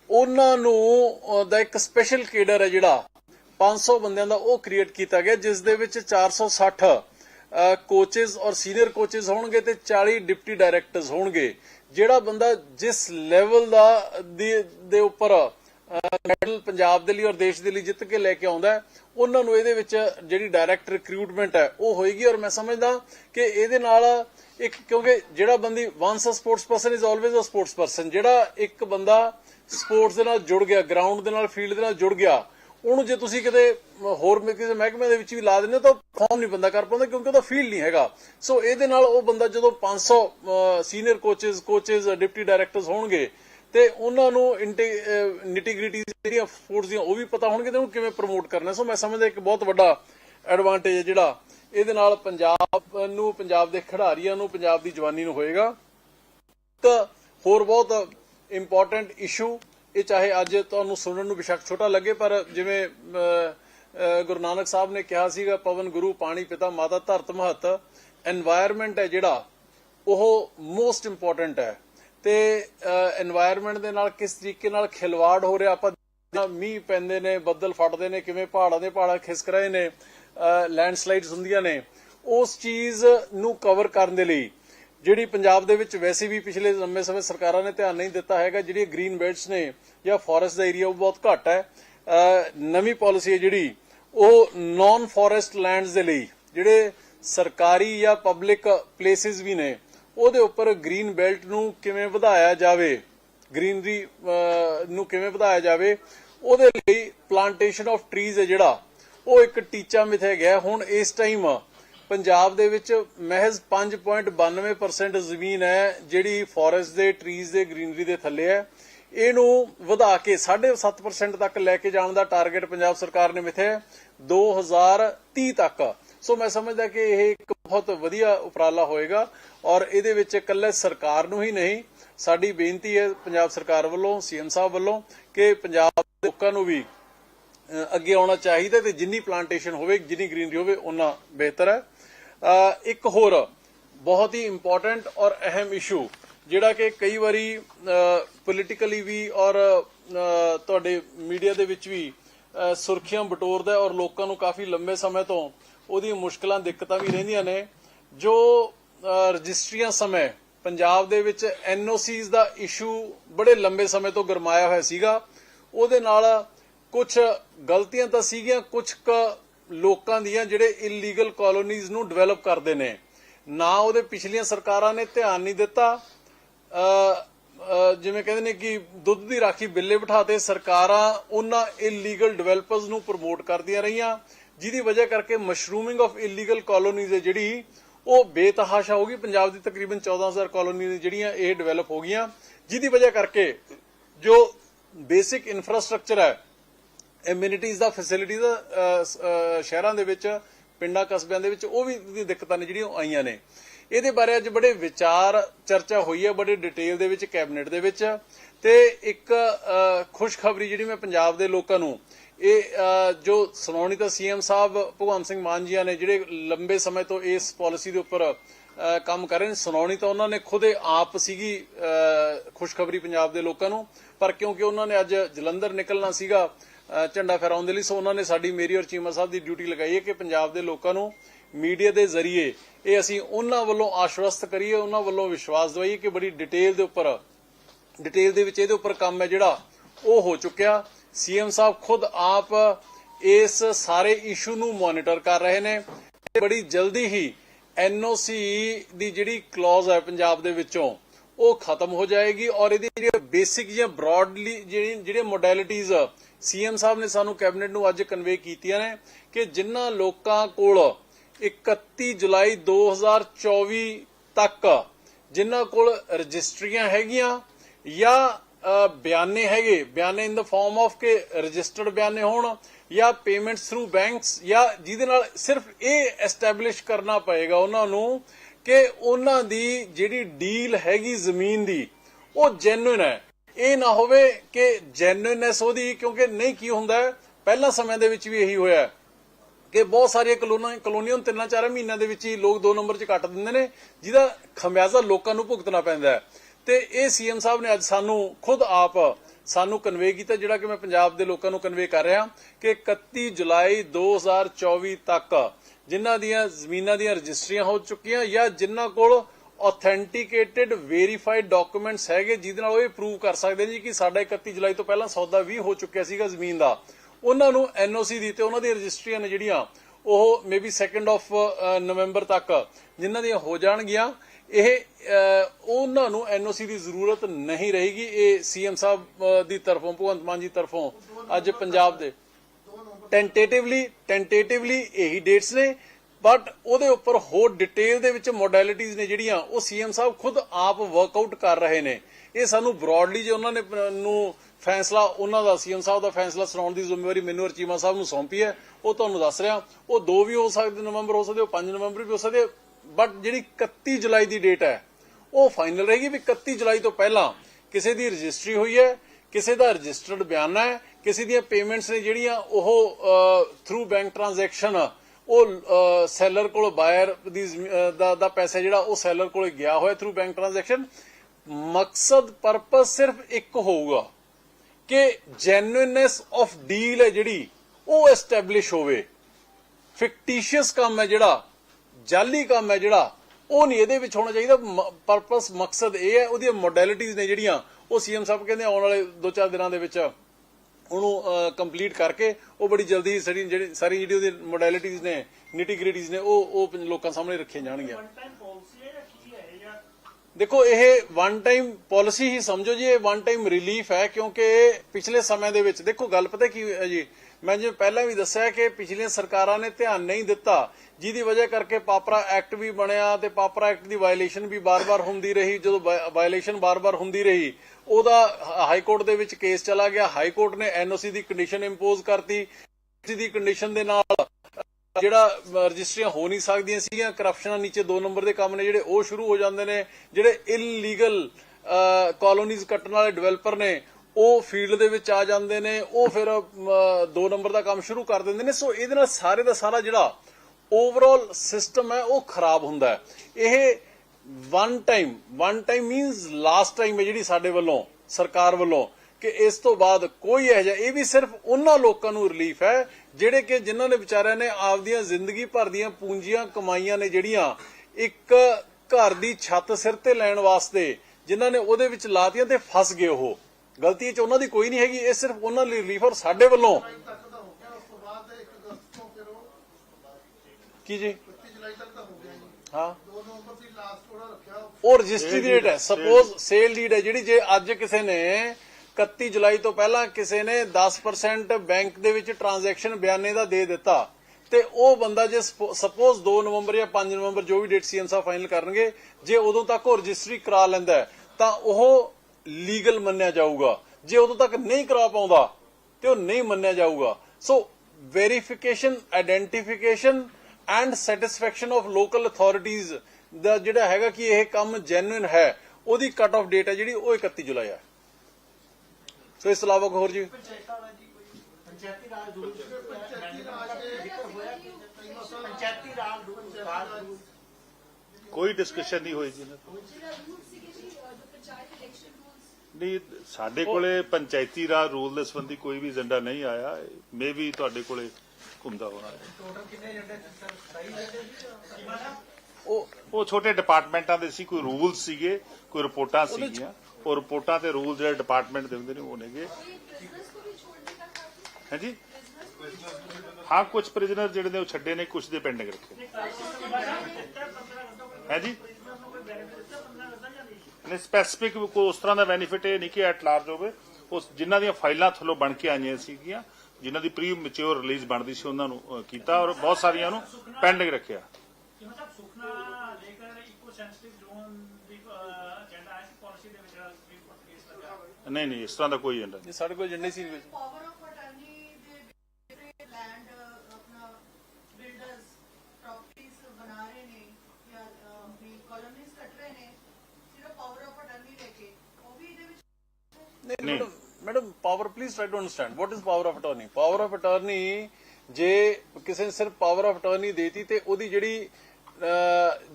ਉਹਨਾਂ ਨੂੰ ਦਾ ਇੱਕ ਸਪੈਸ਼ਲ ਕੇਡਰ ਹੈ ਜਿਹੜਾ 500 ਬੰਦਿਆਂ ਦਾ ਉਹ ਕ੍ਰੀਏਟ ਕੀਤਾ ਗਿਆ ਜਿਸ ਦੇ ਵਿੱਚ 460 ਕੋਚਸ ਔਰ ਸੀਨੀਅਰ ਕੋਚਸ ਹੋਣਗੇ ਤੇ 40 ਡਿਪਟੀ ਡਾਇਰੈਕਟਰਸ ਹੋਣਗੇ। ਜਿਹੜਾ ਬੰਦਾ ਜਿਸ ਲੈਵਲ ਦਾ ਦੇ ਉੱਪਰ ਮੈਡਲ ਪੰਜਾਬ ਦੇ ਲਈ ਔਰ ਦੇਸ਼ ਦੇ ਲਈ ਜਿੱਤ ਕੇ ਲੈ ਕੇ ਆਉਂਦਾ ਹੈ, ਉਹਨਾਂ ਨੂੰ ਇਹਦੇ ਵਿੱਚ ਜਿਹੜੀ ਡਾਇਰੈਕਟ ਰਿਕਰੂਟਮੈਂਟ ਹੈ ਉਹ ਹੋਏਗੀ। ਔਰ ਮੈਂ ਸਮਝਦਾ ਕਿ ਇਹਦੇ ਨਾਲ ਇੱਕ ਕਿਉਂਕਿ ਜਿਹੜਾ ਬੰਦੀ once a sports person is always a sports person ਜਿਹੜਾ ਇੱਕ ਬੰਦਾ ਸਪੋਰਟਸ ਦੇ ਨਾਲ ਜੁੜ ਗਿਆ ਗਰਾਊਂਡ ਦੇ ਨਾਲ ਫੀਲਡ ਦੇ ਨਾਲ ਜੁੜ ਗਿਆ ਉਹਨੂੰ ਜੇ ਤੁਸੀਂ ਕਿਤੇ ਹੋਰ ਕਿਸੇ ਮਹਿਕਮੇ ਦੇ ਵਿੱਚ ਵੀ ਲਾ ਦਿੰਦੇ ਹੋ ਤਾਂ ਫਾਰਮ ਨਹੀਂ ਬੰਦਾ ਕਰ ਪਾਉਂਦਾ ਕਿਉਂਕਿ ਉਹਦਾ ਫੀਲਡ ਨਹੀਂ ਹੈਗਾ। ਸੋ ਇਹਦੇ ਨਾਲ ਉਹ ਬੰਦਾ ਜਦੋਂ 500 senior coaches coaches deputy directors ਹੋਣਗੇ ਤੇ ਉਹਨਾਂ ਨੂੰ ਇੰਟੀਗ੍ਰਿਟੀ ਜਿਹੜੀਆਂ ਸਪੋਰਟਸ ਦੀਆਂ ਉਹ ਵੀ ਪਤਾ ਹੋਣਗੇ ਤੇ ਉਹਨੂੰ ਕਿਵੇਂ ਪ੍ਰਮੋਟ ਕਰਨਾ। ਸੋ ਮੈਂ ਸਮਝਦਾ ਇੱਕ ਬਹੁਤ ਵੱਡਾ ਐਡਵਾਂਟੇਜ ਹੈ ਜਿਹੜਾ। ਇਹਦੇ ਨਾਲ ਪੰਜਾਬ ਨੂੰ, ਪੰਜਾਬ ਦੇ ਖਿਡਾਰੀਆਂ ਨੂੰ, ਪੰਜਾਬ ਦੀ ਜਵਾਨੀ ਨੂੰ ਹੋਏਗਾ। ਇੱਕ ਹੋਰ ਬਹੁਤ ਇੰਪੋਰਟੈਂਟ ਇਸ਼ੂ ਇਹ ਚਾਹੇ ਅੱਜ ਤੁਹਾਨੂੰ ਸੁਣਨ ਨੂੰ ਬਿਸ਼ੱਕ ਛੋਟਾ ਲੱਗੇ, ਪਰ ਜਿਵੇਂ ਗੁਰੂ ਨਾਨਕ ਸਾਹਿਬ ਨੇ ਕਿਹਾ ਸੀਗਾ, ਪਵਨ ਗੁਰੂ ਪਾਣੀ ਪਿਤਾ, ਮਾਤਾ ਧਰਤ ਮਹਤ এনवायरमेंट ਹੈ ਜਿਹੜਾ, ਉਹ ਮੋਸਟ ਇੰਪੋਰਟੈਂਟ ਹੈ। ਤੇ এনवायरमेंट ਦੇ ਨਾਲ ਕਿਸ ਤਰੀਕੇ ਨਾਲ ਖਿਲਵਾੜ ਹੋ ਰਿਹਾ, ਆਪਾਂ ਮੀਂਹ ਪੈਂਦੇ ਨੇ, ਬੱਦਲ ਫਟਦੇ ਨੇ, ਕਿਵੇਂ ਪਹਾੜਾਂ ਦੇ ਪਹਾੜਾਂ ਖਿਸਕ ਰਹੇ ਨੇ ਲੈਂਡਸਲਾਈਡਸ ਹੁੰਦੀਆਂ ਨੇ, ਉਸ ਚੀਜ਼ ਨੂੰ ਕਵਰ ਕਰਨ ਦੇ ਲਈ ਜਿਹੜੀ ਪੰਜਾਬ ਦੇ ਵਿੱਚ ਵੈਸੇ ਵੀ ਪਿਛਲੇ ਲੰਮੇ ਸਮੇਂ ਸਰਕਾਰਾਂ ਨੇ ਧਿਆਨ ਨਹੀਂ ਦਿੱਤਾ ਹੈਗਾ, ਜਿਹੜੀ ਗ੍ਰੀਨ ਬੈਲਟਸ ਨੇ ਜਾਂ ਫੋਰੈਸਟ ਦਾ ਏਰੀਆ ਉਹ ਬਹੁਤ ਘੱਟ ਹੈ। ਨਵੀਂ ਪਾਲਿਸੀ ਹੈ ਜਿਹੜੀ, ਉਹ ਨਾਨ ਫੋਰੈਸਟ ਲੈਂਡਸ ਦੇ ਲਈ, ਜਿਹੜੇ ਸਰਕਾਰੀ ਜਾਂ ਪਬਲਿਕ ਪਲੇਸਿਸ ਵੀ ਨੇ, ਉਹਦੇ ਉੱਪਰ ਗ੍ਰੀਨ ਬੈਲਟ ਨੂੰ ਕਿਵੇਂ ਵਧਾਇਆ ਜਾਵੇ ਗ੍ਰੀਨਰੀ ਨੂੰ ਕਿਵੇਂ ਵਧਾਇਆ ਜਾਵੇ, ਉਹਦੇ ਲਈ ਪਲਾਂਟੇਸ਼ਨ ਆਫ ਟਰੀਜ਼ ਹੈ ਜਿਹੜਾ, ਉਹ ਇੱਕ ਟੀਚਾ ਮਿਥਿਆ ਗਿਆ ਹੁਣ ਇਸ ਟਾਈਮ ਪੰਜਾਬ ਦੇ ਵਿੱਚ ਮਹਿਜ਼ 5.92% ਜ਼ਮੀਨ ਹੈ, ਜਿਹੜੀ ਫੋਰੈਸਟ ਦੇ ਟਰੀਜ਼ ਦੇ ਗ੍ਰੀਨਰੀ ਦੇ ਥੱਲੇ ਹੈ। ਇਹਨੂੰ ਵਧਾ ਕੇ 7.5% ਤੱਕ ਲੈ ਕੇ ਜਾਣ ਦਾ ਟਾਰਗੇਟ ਪੰਜਾਬ ਸਰਕਾਰ ਨੇ ਮਿਥਿਆ ਹੈ 2030 ਤੱਕ। ਸੋ ਮੈਂ ਸਮਝਦਾ ਕਿ ਇਹ ਇੱਕ ਬਹੁਤ ਵਧੀਆ ਉਪਰਾਲਾ ਹੋਏਗਾ ਔਰ ਇਹਦੇ ਵਿੱਚ ਇਕੱਲੇ ਸਰਕਾਰ ਨੂੰ ਹੀ ਨਹੀਂ, ਸਾਡੀ ਬੇਨਤੀ ਹੈ ਪੰਜਾਬ ਸਰਕਾਰ ਵੱਲੋਂ ਸੀਐਮ ਸਾਹਿਬ ਵੱਲੋਂ ਕਿ ਪੰਜਾਬ ਦੇ ਲੋਕਾਂ ਨੂੰ ਵੀ ਅੱਗੇ ਆਉਣਾ ਚਾਹੀਦਾ ਤੇ ਜਿੰਨੀ ਪਲਾਂਟੇਸ਼ਨ ਹੋਵੇ, ਜਿੰਨੀ ਗ੍ਰੀਨਰੀ ਹੋਵੇ ਉਨਾ ਬਿਹਤਰ ਹੈ। ਇੱਕ ਹੋਰ ਬਹੁਤ ਹੀ ਇੰਪੋਰਟੈਂਟ ਔਰ ਅਹਿਮ ਇਸ਼ੂ ਜਿਹੜਾ ਕਿ ਕਈ ਵਾਰੀ ਪੋਲੀਟੀਕਲੀ ਵੀ ਔਰ ਤੁਹਾਡੇ ਮੀਡੀਆ ਦੇ ਵਿੱਚ ਵੀ ਅ, ਸੁਰਖੀਆਂ ਬਟੋਰਦਾ ਹੈ ਔਰ ਲੋਕਾਂ ਨੂੰ ਕਾਫੀ ਲੰਬੇ ਸਮੇਂ ਤੋਂ ਉਹਦੀਆਂ ਮੁਸ਼ਕਲਾਂ ਦਿੱਕਤਾਂ ਵੀ ਰਹਿੰਦੀਆਂ ਨੇ। ਜੋ ਰਜਿਸਟਰੀਆਂ ਸਮੇਂ ਪੰਜਾਬ ਦੇ ਵਿੱਚ ਐਨਓਸੀਜ਼ ਦਾ ਇਸ਼ੂ ਬੜੇ ਲੰਬੇ ਸਮੇਂ ਤੋਂ ਗਰਮਾਇਆ ਹੋਇਆ ਸੀਗਾ। ਉਹਦੇ ਨਾਲ ਕੁਝ ਗਲਤੀਆਂ ਤਾਂ ਸੀਗੀਆਂ ਕੁਝ ਲੋਕਾਂ ਦੀਆਂ ਜਿਹੜੇ ਇਲੀਗਲ ਕਾਲੋਨੀਜ਼ ਨੂੰ ਡਿਵੈਲਪ ਕਰਦੇ ਨੇ। ਨਾ ਉਹਦੇ ਪਿਛਲੀਆਂ ਸਰਕਾਰਾਂ ਨੇ ਧਿਆਨ ਨਹੀਂ ਦਿੱਤਾ। ਜਿਵੇਂ ਕਹਿੰਦੇ ਨੇ ਕਿ ਦੁੱਧ ਦੀ ਰਾਖੀ ਬਿੱਲੇ ਬਿਠਾਤੇ, ਸਰਕਾਰਾਂ ਉਹਨਾਂ ਇਲੀਗਲ ਡਿਵੈਲਪਰਸ ਨੂੰ ਪ੍ਰਮੋਟ ਕਰਦੀਆਂ ਰਹੀਆਂ, ਜਿਹਦੀ ਵਜ੍ਹਾ ਕਰਕੇ ਮਸ਼ਰੂਮਿੰਗ ਆਫ ਇਲੀਗਲ ਕਾਲੋਨੀਜ਼ ਹੈ ਜਿਹੜੀ, ਉਹ ਬੇਤਹਾਸ਼ਾ ਹੋ ਗਈ। ਪੰਜਾਬ ਦੀ ਤਕਰੀਬਨ 14000 ਕਾਲੋਨੀਜ਼ ਜਿਹੜੀਆਂ ਇਹ ਡਿਵੈਲਪ ਹੋ ਗਈਆਂ, ਜਿਹਦੀ ਵਜ੍ਹਾ ਕਰਕੇ ਜੋ ਬੇਸਿਕ ਇਨਫਰਾਸਟ੍ਰਕਚਰ ਹੈ ਐਮਿਨਿਟੀਜ਼ ਦਾ ਫੈਸਿਲਿਟੀਜ਼ ਦਾ ਸ਼ਹਿਰਾਂ ਦੇ ਵਿੱਚ, ਪਿੰਡਾਂ ਕਸਬਿਆਂ ਦੇ ਵਿੱਚ ਉਹ ਵੀ ਦਿੱਕਤਾਂ ਨੇ ਜਿਹੜੀਆਂ ਆਈਆਂ ਨੇ। ਇਹਦੇ ਬਾਰੇ ਅੱਜ ਬੜੇ ਵਿਚਾਰ ਚਰਚਾ ਹੋਈ ਹੈ, ਬੜੇ ਡਿਟੇਲ ਦੇ ਵਿੱਚ ਕੈਬਨਿਟ ਦੇ ਵਿੱਚ। ਤੇ ਇੱਕ ਖੁਸ਼ਖਬਰੀ ਜਿਹੜੀ ਮੈਂ ਪੰਜਾਬ ਦੇ ਲੋਕਾਂ ਨੂੰ, ਇਹ ਜੋ ਸੁਣਾਉਣੀ ਤਾਂ ਸੀਐਮ ਸਾਹਿਬ, ਭਗਵੰਤ ਸਿੰਘ ਮਾਨ ਜੀਆਂ ਨੇ ਜਿਹੜੇ ਲੰਬੇ ਸਮੇਂ ਤੋਂ ਇਸ ਪਾਲਿਸੀ ਦੇ ਉੱਪਰ ਕੰਮ ਕਰ ਰਹੇ ਨੇ, ਸੁਣਾਉਣੀ ਤਾਂ ਉਹਨਾਂ ਨੇ ਖੁਦ ਆਪ ਸੀਗੀ ਖੁਸ਼ਖਬਰੀ ਪੰਜਾਬ ਦੇ ਲੋਕਾਂ ਨੂੰ। ਪਰ ਕਿਉਂਕਿ ਉਹਨਾਂ ਨੇ ਅੱਜ ਜਲੰਧਰ ਨਿਕਲਣਾ ਸੀਗਾ ਝੰਡਾ ਫਹਿਰਾਉਣ ਦੇ ਲਈ, ਸੋ ਉਹਨਾਂ ਨੇ ਸਾਡੀ ਮੇਰੀ ਔਰ ਚੀਮਾ ਸਾਹਿਬ ਦੀ ਡਿਊਟੀ ਲਗਾਈ ਹੈ ਕਿ ਪੰਜਾਬ ਦੇ ਲੋਕਾਂ ਨੂੰ ਮੀਡੀਆ ਦੇ ਜ਼ਰੀਏ ਇਹ ਅਸੀਂ ਉਹਨਾਂ ਵੱਲੋਂ ਆਸ਼ਵਸਤ ਕਰੀਏ, ਉਹਨਾਂ ਵੱਲੋਂ ਵਿਸ਼ਵਾਸ ਦਵਾਈਏ ਕਿ ਬੜੀ ਡਿਟੇਲ ਦੇ ਉੱਪਰ ਡਿਟੇਲ ਦੇ ਵਿੱਚ ਇਹਦੇ ਉੱਪਰ ਕੰਮ ਹੈ ਜਿਹੜਾ ਉਹ ਹੋ ਚੁੱਕਿਆ। ਸੀਐਮ ਸਾਹਿਬ ਖੁਦ ਆਪ ਇਸ ਸਾਰੇ ਇਸ਼ੂ ਨੂੰ ਮੋਨੀਟਰ ਕਰ ਰਹੇ ਨੇ। ਬੜੀ ਜਲਦੀ ਹੀ ਐਨਓਸੀ ਦੀ ਜਿਹੜੀ ਕਲੌਜ਼ ਹੈ ਪੰਜਾਬ ਦੇ ਵਿੱਚੋਂ ਉਹ ਖਤਮ ਹੋ ਜਾਏਗੀ ਔਰ ਇਹਦੀ ਜਿਹੜੀ ਬੇਸਿਕ ਜਾਂ ਬ੍ਰੌਡਲੀ ਜਿਹੜੀ ਜਿਹੜੇ ਮੋਡੈਲਿਟੀਜ਼ ਸੀਐਮ ਸਾਹਿਬ ਨੇ ਸਾਨੂੰ ਕੈਬਨਿਟ ਨੂੰ ਅੱਜ ਕਨਵੇ ਕੀਤੀਆਂ ਨੇ ਕਿ ਜਿਨ੍ਹਾਂ ਲੋਕਾਂ ਕੋਲ 31 ਜੁਲਾਈ 2024 ਤੱਕ ਜਿਨ੍ਹਾਂ ਕੋਲ ਰਜਿਸਟਰੀਆਂ ਹੈਗੀਆਂ ਜਾਂ ਬਿਆਨੇ ਹੈਗੇ, ਬਿਆਨੇ ਇਨ ਦਾ ਫਾਰਮ ਆਫ ਕੇ ਰਜਿਸਟਰਡ ਬਿਆਨੇ ਹੋਣ ਜਾਂ ਪੇਮੈਂਟਸ ਥਰੂ ਬੈਂਕਸ ਜਾਂ ਜਿਹਦੇ ਨਾਲ ਸਿਰਫ ਇਹ ਐਸਟੈਬਲਿਸ਼ ਕਰਨਾ ਪਏਗਾ ਉਹਨਾਂ ਨੂੰ ਕਿ ਉਹਨਾਂ ਦੀ ਜਿਹੜੀ ਡੀਲ ਹੈਗੀ ਜ਼ਮੀਨ ਦੀ, ਉਹ ਜੈਨੂਇਨ ਹੈ। ਇਹ ਨਾ ਹੋਵੇ ਕਿ ਜੈਨੂਇਨਨੈਸ ਉਹਦੀ, ਕਿਉਂਕਿ ਨਹੀਂ ਕੀ ਹੁੰਦਾ ਪਹਿਲਾਂ ਸਮੇਂ ਦੇ ਵਿੱਚ ਵੀ ਇਹੀ ਹੋਇਆ ਕਿ ਬਹੁਤ ਸਾਰੀਆਂ ਕਲੋਨੀਆਂ ਕਲੋਨੀਆਂ ਤਿੰਨਾਂ ਚਾਰਾਂ ਮਹੀਨਿਆਂ ਦੇ ਵਿੱਚ ਹੀ ਲੋਕ ਦੋ ਨੰਬਰ 'ਚ ਕੱਟ ਦਿੰਦੇ ਨੇ, ਜਿਹਦਾ ਖਮਿਆਜ਼ਾ ਲੋਕਾਂ ਨੂੰ ਭੁਗਤਣਾ ਪੈਂਦਾ ਹੈ। ਤੇ ਇਹ ਸੀਐਮ ਸਾਹਿਬ ਨੇ ਅੱਜ ਸਾਨੂੰ ਖੁਦ ਆਪ ਸਾਨੂੰ ਕਨਵੇ ਕੀਤਾ, ਜਿਹੜਾ ਕਿ ਮੈਂ ਪੰਜਾਬ ਦੇ ਲੋਕਾਂ ਨੂੰ ਕਨਵੇ ਕਰ ਰਿਹਾ ਕਿ 31 ਜੁਲਾਈ 2024 ਤੱਕ ਜਿਨ੍ਹਾਂ ਦੀਆਂ ਜ਼ਮੀਨਾਂ ਦੀਆਂ ਰਜਿਸਟਰੀਆਂ ਹੋ ਚੁੱਕੀਆਂ ਜਾਂ ਜਿਨ੍ਹਾਂ ਕੋਲ ਆਥੈਂਟੀਕੇਟਿਡ ਵੈਰੀਫਾਈਡ ਡਾਕੂਮੈਂਟਸ ਹੈਗੇ ਜਿਹਦੇ ਨਾਲ ਉਹ ਇਹ ਪ੍ਰੂਵ ਕਰ ਸਕਦੇ ਜੀ ਕਿ ਸਾਡਾ 31 ਜੁਲਾਈ ਤੋਂ ਪਹਿਲਾਂ ਸੌਦਾ ਵੀ ਹੋ ਚੁੱਕਿਆ ਸੀਗਾ ਜ਼ਮੀਨ ਦਾ। ਉਹਨਾਂ ਨੂੰ ਐਨਓਸੀ ਦੀ ਤੇ ਉਹਨਾਂ ਦੀਆਂ ਰਜਿਸਟਰੀਆਂ ਨੇ ਜਿਹੜੀਆਂ ਉਹ ਮੇਬੀ 2nd ਆਫ ਨਵੰਬਰ ਤੱਕ ਜਿਨ੍ਹਾਂ ਦੀਆਂ ਹੋ ਜਾਣਗੀਆਂ। ਇਹ ਅਹ, ਉਹਨਾਂ ਨੂੰ ਐਨਓਸੀ ਦੀ ਜ਼ਰੂਰਤ ਨਹੀਂ ਰਹੇਗੀ। ਇਹ ਸੀਐਮ ਸਾਹਿਬ ਦੀ ਤਰਫੋਂ ਭਗਵੰਤ ਮਾਨ ਜੀ ਤਰਫੋਂ ਅੱਜ ਪੰਜਾਬ ਦੇ ਟੈਂਟੇਟਿਵਲੀ ਟੈਂਟੇਟਿਵਲੀ ਇਹੀ ਡੇਟਸ ਨੇ ਬਟ ਉਹਦੇ ਉੱਪਰ ਹੋਰ ਡਿਟੇਲ ਦੇ ਵਿੱਚ ਮੋਡੈਲਿਟੀਜ਼ ਨੇ ਜਿਹੜੀਆਂ, ਉਹ ਸੀਐਮ ਸਾਹਿਬ ਖੁਦ ਆਪ ਵਰਕਆਊਟ ਕਰ ਰਹੇ ਨੇ। ਇਹ ਸਾਨੂੰ ਬ੍ਰੌਡਲੀ ਜੇ ਉਹਨਾਂ ਨੇ, ਨੂੰ ਫੈਸਲਾ, ਉਹਨਾਂ ਦਾ ਸੀਐਮ ਸਾਹਿਬ ਦਾ ਫੈਸਲਾ ਸੁਣਾਉਣ ਦੀ ਜ਼ਿੰਮੇਵਾਰੀ ਮੈਨੂੰ ਔਰ ਸਾਹਿਬ ਨੂੰ ਸੌਂਪੀ ਹੈ, ਉਹ ਤੁਹਾਨੂੰ ਦੱਸ ਰਿਹਾ। ਉਹ 2 ਵੀ ਹੋ ਸਕਦੇ, ਨਵੰਬਰ ਹੋ ਸਕਦੇ, ਉਹ 5 ਨਵੰਬਰ ਵੀ ਹੋ ਸਕਦੇ ਬਟ ਜਿਹੜੀ 31 ਜੁਲਾਈ ਦੀ ਡੇਟ ਹੈ, ਉਹ ਫਾਈਨਲ ਰਹੇਗੀ ਵੀ 31 ਜੁਲਾਈ ਤੋਂ ਪਹਿਲਾਂ ਕਿਸੇ ਦੀ ਰਜਿਸਟਰੀ ਹੋਈ ਹੈ, ਕਿਸੇ ਦਾ ਰਜਿਸਟਰਡ ਬਿਆਨਾ ਹੈ ਕਿਸੇ ਦੀਆਂ ਪੇਮੈਂਟਸ ਨੇ ਜਿਹੜੀਆਂ ਉਹ ਥਰੂ ਬੈਂਕ ਟ੍ਰਾਂਜੈਕਸ਼ਨ ਉਹ ਸੈਲਰ ਕੋਲ ਬਾਇਰ ਦੀ ਦਾ ਦਾ ਪੈਸਾ ਜਿਹੜਾ ਉਹ ਸੈਲਰ ਕੋਲ ਗਿਆ ਹੋਇਆ ਥਰੂ ਬੈਂਕ ਟ੍ਰਾਂਜੈਕਸ਼ਨ ਮਕਸਦ ਪਰਪਸ ਸਿਰਫ ਇੱਕ ਹੋਊਗਾ ਕਿ ਜੈਨੂਇਨਨੈਸ ਆਫ ਡੀਲ ਹੈ ਜਿਹੜੀ, ਉਹ ਐਸਟੈਬਲਿਸ਼ ਹੋਵੇ। ਫਿਕਟੀਸ਼ੀਅਸ ਕੰਮ ਹੈ ਜਿਹੜਾ ਜਾਲੀ ਕੰਮ ਹੈ ਜਿਹੜਾ, ਉਹ ਨਹੀਂ ਇਹਦੇ ਵਿੱਚ ਹੋਣਾ ਚਾਹੀਦਾ। ਪਰਪਸ ਮਕਸਦ ਇਹ ਹੈ, ਉਹਦੀਆਂ ਮੋਡੈਲਿਟੀਆਂ ਨੇ ਜਿਹੜੀਆਂ, ਉਹ ਸੀਐਮ ਸਾਹਿਬ ਕਹਿੰਦੇ ਆਉਣ ਵਾਲੇ 2-4 ਦਿਨਾਂ ਦੇ ਵਿੱਚ। ਉਹਨੂੰ ਕੰਪਲੀਟ ਕਰਕੇ ਉਹ ਬੜੀ ਜਲਦੀ ਸਾਰੀ ਜਿਹੜੀ ਸਾਰੀ ਜਿਹੜੀ ਉਹਦੀ ਮੋਡੈਲਿਟੀਆਂ ਨੇ ਨਿਟੀਗ੍ਰਿਟੀਜ਼ ਨੇ ਉਹ ਉਹ ਲੋਕਾਂ ਸਾਹਮਣੇ ਰੱਖੀਆਂ ਜਾਣਗੀਆਂ। ਦੇਖੋ ਇਹ ਵਨ ਟਾਈਮ ਪਾਲਿਸੀ ਹੀ ਸਮਝੋ ਜੀ ਇਹ ਵਨ ਟਾਈਮ ਰਿਲੀਫ ਹੈ ਕਿਉਂਕਿ ਪਿਛਲੇ ਸਮੇਂ ਦੇ ਵਿੱਚ ਦੇਖੋ ਗੱਲ ਪਤਾ ਕੀ ਹੈ ਜੀ? ਮੈਂ ਜਿਵੇਂ ਪਹਿਲਾਂ ਵੀ ਦੱਸਿਆ ਕਿ ਪਿਛਲੀਆਂ ਸਰਕਾਰਾਂ ਨੇ ਧਿਆਨ ਨਹੀਂ ਦਿੱਤਾ, ਜਿਹਦੀ ਵਜ੍ਹਾ ਕਰਕੇ ਪਾਪਰਾ ਐਕਟ ਵੀ ਬਣਿਆ ਤੇ ਪਾਪਰਾ ਐਕਟ ਦੀ ਵਾਇਲੇਸ਼ਨ ਵੀ ਬਾਰ-ਬਾਰ ਹੁੰਦੀ ਰਹੀ। ਜਦੋਂ ਵਾਇਲੇਸ਼ਨ ਬਾਰ-ਬਾਰ ਹੁੰਦੀ ਰਹੀ, ਉਹਦਾ ਹਾਈ ਕੋਰਟ ਦੇ ਵਿੱਚ ਕੇਸ ਚਲਾ ਗਿਆ। ਹਾਈ ਕੋਰਟ ਨੇ ਐਨਓਸੀ ਦੀ ਕੰਡੀਸ਼ਨ ਇੰਪੋਜ਼ ਕਰਤੀ। NOC ਦੀ ਕੰਡੀਸ਼ਨ ਦੇ ਨਾਲ ਜਿਹੜਾ ਰਜਿਸਟਰੀਆਂ ਹੋ ਨਹੀਂ ਸਕਦੀਆਂ ਸੀਗੀਆਂ ਕਰਪਸ਼ਨਾਂ ਨੀਚੇ 2 ਨੰਬਰ ਦੇ ਕੰਮ ਨੇ ਜਿਹੜੇ ਉਹ ਸ਼ੁਰੂ ਹੋ ਜਾਂਦੇ ਨੇ, ਜਿਹੜੇ ਇਲੀਗਲ ਕਾਲੋਨੀਜ਼ ਕੱਟਣ ਵਾਲੇ ਡਿਵੈਲਪਰ ਨੇ ਉਹ ਫੀਲਡ ਦੇ ਵਿੱਚ ਆ ਜਾਂਦੇ ਨੇ, ਉਹ ਫਿਰ 2 ਨੰਬਰ ਦਾ ਕੰਮ ਸ਼ੁਰੂ ਕਰ ਦਿੰਦੇ ਨੇ। ਸੋ ਇਹਦੇ ਨਾਲ ਸਾਰੇ ਦਾ ਸਾਰਾ ਜਿਹੜਾ ਓਵਰਆਲ ਸਿਸਟਮ ਹੈ, ਉਹ ਖਰਾਬ ਹੁੰਦਾ ਹੈ। ਇਹ one time one time means last time ਹੈ ਜਿਹੜੀ ਸਾਡੇ ਵੱਲੋਂ, ਸਰਕਾਰ ਵੱਲੋਂ, ਕਿ ਇਸ ਤੋਂ ਬਾਅਦ ਕੋਈ ਇਹ ਜਿਹਾ, ਇਹ ਵੀ ਸਿਰਫ ਉਹਨਾਂ ਲੋਕਾਂ ਨੂੰ ਰਿਲੀਫ ਹੈ, ਜਿਹੜੇ ਕਿ ਜਿਨ੍ਹਾਂ ਨੇ ਵਿਚਾਰਿਆਂ ਨੇ ਆਪਦੀਆਂ ਜ਼ਿੰਦਗੀ ਭਰ ਦੀਆਂ ਪੂੰਜੀਆਂ ਕਮਾਈਆਂ ਨੇ ਜਿਹੜੀਆਂ, ਇੱਕ ਘਰ ਦੀ ਛੱਤ ਸਿਰ ਤੇ ਲੈਣ ਵਾਸਤੇ ਜਿਨ੍ਹਾਂ ਨੇ ਉਹਦੇ ਵਿੱਚ ਲਾਤੀਆਂ ਤੇ ਫਸ ਗਏ ਉਹ। ਗਲਤੀ ਚ ਉਹਨਾਂ ਦੀ ਕੋਈ ਨਹੀਂ ਹੈਗੀ, ਇਹ ਸਿਰਫ ਉਹਨਾਂ ਲਈ ਰਿਲੀਫ ਔਰ ਸਾਡੇ ਵੱਲੋਂ। ਕੀ ਜੀ? 31 ਜੁਲਾਈ ਹਾਂ। ਉਹ ਰਜਿਸਟਰੀ ਦੀ ਡੇਟ ਹੈ ਸਪੋਜ਼ ਸੇਲ ਡੀਡ ਹੈ ਜਿਹੜੀ, ਜੇ ਅੱਜ ਕਿਸੇ ਨੇ 31 ਜੁਲਾਈ ਤੋਂ ਪਹਿਲਾਂ ਕਿਸੇ ਨੇ 10% ਬੈਂਕ ਦੇ ਵਿੱਚ ਟ੍ਰਾਂਜੈਕਸ਼ਨ ਬਿਆਨੇ ਦਾ ਦੇ ਦਿੱਤਾ, ਤੇ ਉਹ ਬੰਦਾ ਜੇ ਸਪੋਜ਼ 2 ਨਵੰਬਰ ਜਾਂ 5 ਨਵੰਬਰ ਜੋ ਵੀ ਡੇਟ ਸੀਐਮ ਸਾਹਿਬ ਫਾਈਨਲ ਕਰਨਗੇ, ਜੇ ਉਦੋਂ ਤੱਕ ਉਹ ਰਜਿਸਟਰੀ ਕਰਾ ਲੈਂਦਾ ਤਾਂ ਉਹ ਲੀਗਲ ਮੰਨਿਆ ਜਾਊਗਾ। ਜੇ ਉਦੋਂ ਤੱਕ ਨਹੀਂ ਕਰਾ ਪਾਉਂਦਾ ਤੇ ਉਹ ਨਹੀਂ ਮੰਨਿਆ ਜਾਊਗਾ। So verification identification and satisfaction of local authorities ਦਾ ਜਿਹੜਾ ਹੈਗਾ ਕਿ ਇਹ ਕੰਮ ਜੈਨੂਇਨ ਹੈ ਉਹਦੀ ਕੱਟ ਆਫ ਡੇਟ ਹੈ ਜਿਹੜੀ ਉਹ 31 ਜੁਲਾਈ ਹੈ। ਸੋ ਇਸ ਤੋਂ ਇਲਾਵਾ ਕੋਈ ਹੋਰ ਜੀ? ਪੰਚਾਇਤੀ ਰਾਜ ਰੂਲ ਪੰਚਾਇਤੀ ਰਾਜ ਦੇ ਜ਼ਿਕਰ ਹੋਇਆ ਕਿ ਪੰਚਾਇਤੀ ਰਾਜ ਰੂਲ ਰਾਜ ਰੂਲ ਕੋਈ ਡਿਸਕਸ਼ਨ ਨਹੀਂ ਹੋਈ ਜੀ। ਨਹੀਂ ਸਾਡੇ ਕੋਲੇ ਪੰਚਾਇਤੀ ਰਾਜ ਰੂਲ ਦੇ ਸੰਬੰਧੀ ਕੋਈ ਵੀ ਏਜੰਡਾ ਨਹੀਂ ਆਇਆ। ਮੇ ਵੀ ਤੁਹਾਡੇ ਕੋਲੇ ਘੁੰਮਦਾ ਹੋਣਾ। ਹੈ ਟੋਟਲ ਕਿੰਨੇ ਏਜੰਡੇ ਸਰ ਸਹੀ ਏਜੰਡੇ ਉਹ ਉਹ ਛੋਟੇ ਡਿਪਾਰਟਮੈਂਟਾਂ ਦੇ ਸੀ ਕੋਈ ਰੂਲ ਸੀਗੇ ਕੋਈ ਰਿਪੋਰਟਾਂ ਸੀਗੀਆਂ। ਉਹ ਰਿਪੋਰਟਾਂ ਤੇ ਰੂਲ ਜਿਹੜੇ ਡਿਪਾਰਟਮੈਂਟ ਦੇ ਹੁੰਦੇ ਨੇ ਉਹ ਨੇਗੇ। ਹਾਂਜੀ? ਹਾਂ ਕੁਝ ਪ੍ਰਿਜ਼ਨਰ ਜਿਹੜੇ ਨੇ ਉਹ ਛੱਡੇ ਨੇ ਕੁਝ ਦੇ ਪੈਂਡਿੰਗ ਰੱਖੇ ਹੈ ਜੀ ਨੇ ਸਪੈਸੀਫਿਕ ਕੋਈ ਉਸ ਤਰ੍ਹਾਂ ਦਾ ਬੈਨੀਫਿਟ ਇਹ ਨਹੀਂ ਕਿ ਐਟ ਲਾਰਜ ਹੋਵੇ। ਉਸ ਜਿਨ੍ਹਾਂ ਦੀਆਂ ਫਾਈਲਾਂ ਥੱਲੋਂ ਬਣ ਕੇ ਆਈਆਂ ਸੀਗੀਆਂ ਜਿਨ੍ਹਾਂ ਦੀ ਪ੍ਰੀ ਮੈਚੁਰ ਰਿਲੀਜ਼ ਬਣਦੀ ਸੀ ਉਹਨਾਂ ਨੂੰ ਕੀਤਾ ਔਰ ਬਹੁਤ ਸਾਰੀਆਂ ਨੂੰ ਪੈਂਡਿੰਗ ਰੱਖਿਆ। ਨਹੀਂ ਨਹੀਂ ਇਸ ਤਰ੍ਹਾਂ ਦਾ ਕੋਈ ਏਜੰਡਾ ਨਹੀਂ। ਜੀ ਸਾਡੇ ਕੋਲ ਏਜੰਡੇ ਸੀ। ਵਿੱਚ ਪਾਵਰ ਆਫ ਅਟਾਰਨੀ ਦੇ ਲੈਂਡ ਆਪਣਾ ਬਿਲਡਰਸ ਪ੍ਰਾਪਰਟੀਆਂ ਬਣਾ ਰਹੇ ਨੇ ਜਾਂ ਅਹ, ਵੀ ਕਾਲੋਨੀਜ਼ ਕੱਟ ਰਹੇ ਨੇ ਸਿਰਫ ਪਾਵਰ ਆਫ ਅਟਾਰਨੀ ਲੈ ਕੇ ਉਹ ਵੀ ਇਹਦੇ ਵਿੱਚ ਨਹੀਂ। Madam madam power please try to understand what is power of attorney power of attorney ਜੇ ਕਿਸੇ ਨੇ ਸਿਰਫ ਪਾਵਰ ਆਫ ਅਟਾਰਨੀ ਦੇਤੀ ਤੇ ਉਹਦੀ ਜਿਹੜੀ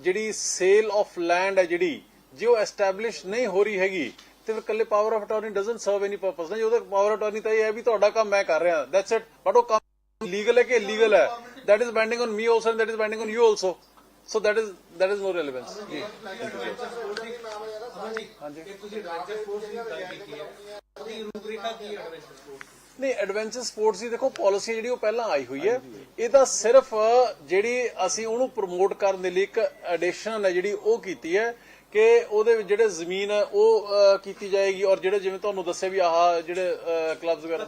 ਜਿਹੜੀ ਸੇਲ ਆਫ ਲੈਂਡ ਹੈ ਜਿਹੜੀ ਜੇ ਉਹ ਐਸਟੈਬਲਿਸ਼ ਨਹੀਂ ਹੋ ਰਹੀ ਹੈਗੀ ਤੇ ਫਿਰ ਕੱਲੇ power of attorney doesn't serve any purpose ਨਹੀਂ ਉਹਦਾ ਪਾਵਰ ਅਟਾਰਨੀ ਤਾਂ ਇਹ ਹੈ ਵੀ ਤੁਹਾਡਾ ਕੰਮ ਮੈਂ ਕਰ ਰਿਹਾ। ਦੈਟਸ ਇਟ ਬਟ ਉਹ ਕੰਮ ਲੀਗਲ ਹੈ ਕਿ ਇਲੀਗਲ ਹੈ? That is binding on me also and that is binding on you also so that is that is no relevance ਜੀ ਹਾਂਜੀ ਐਡਵੈਂਚਰ ਸਪੋਰਟਸ ਦੀ ਦੇਖੋ ਪਾਲਿਸੀ ਜਿਹੜੀ ਉਹ ਪਹਿਲਾਂ ਆਈ ਹੋਈ ਹੈ। ਇਹ ਸਿਰਫ ਜਿਹੜੀ ਅਸੀਂ ਉਹਨੂੰ ਪ੍ਰਮੋਟ ਕਰਨ ਦੇ ਲਈ ਇੱਕ ਐਡੀਸ਼ਨਲ ਹੈ ਜਿਹੜੀ ਉਹ ਕੀਤੀ ਹੈ ਕਿ ਉਹਦੇ ਵਿੱਚ ਜਿਹੜੇ ਜ਼ਮੀਨ ਹੈ ਉਹ ਕੀਤੀ ਜਾਏਗੀ ਔਰ ਜਿਹੜੇ ਜਿਵੇਂ ਤੁਹਾਨੂੰ ਦੱਸਿਆ ਵੀ ਆਹ ਜਿਹੜੇ ਕਲੱਬਸ ਵਗੈਰਾ।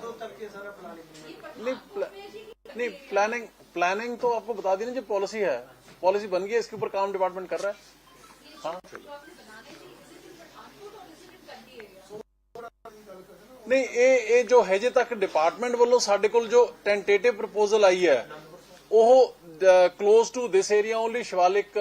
ਨਹੀਂ ਪਲੈਨਿੰਗ ਪਲੈਨਿੰਗ ਤੋਂ ਆਪਕੋ ਬਤਾ ਦੇਣਾ ਜੇ ਪਾਲਿਸੀ ਹੈ। पॉलिसी है पॉलिसी बन गई है इसके ऊपर काम डिपार्टमेंट कर रहा है हाँ ਨਹੀਂ ਇਹ ਇਹ ਜੋ ਹਜੇ ਤੱਕ ਡਿਪਾਰਟਮੈਂਟ ਵੱਲੋਂ ਸਾਡੇ ਕੋਲ ਜੋ ਟੈਂਟੇਟਿਵ ਪ੍ਰਪੋਜ਼ਲ ਆਈ ਹੈ ਉਹ close to this area only Shivalik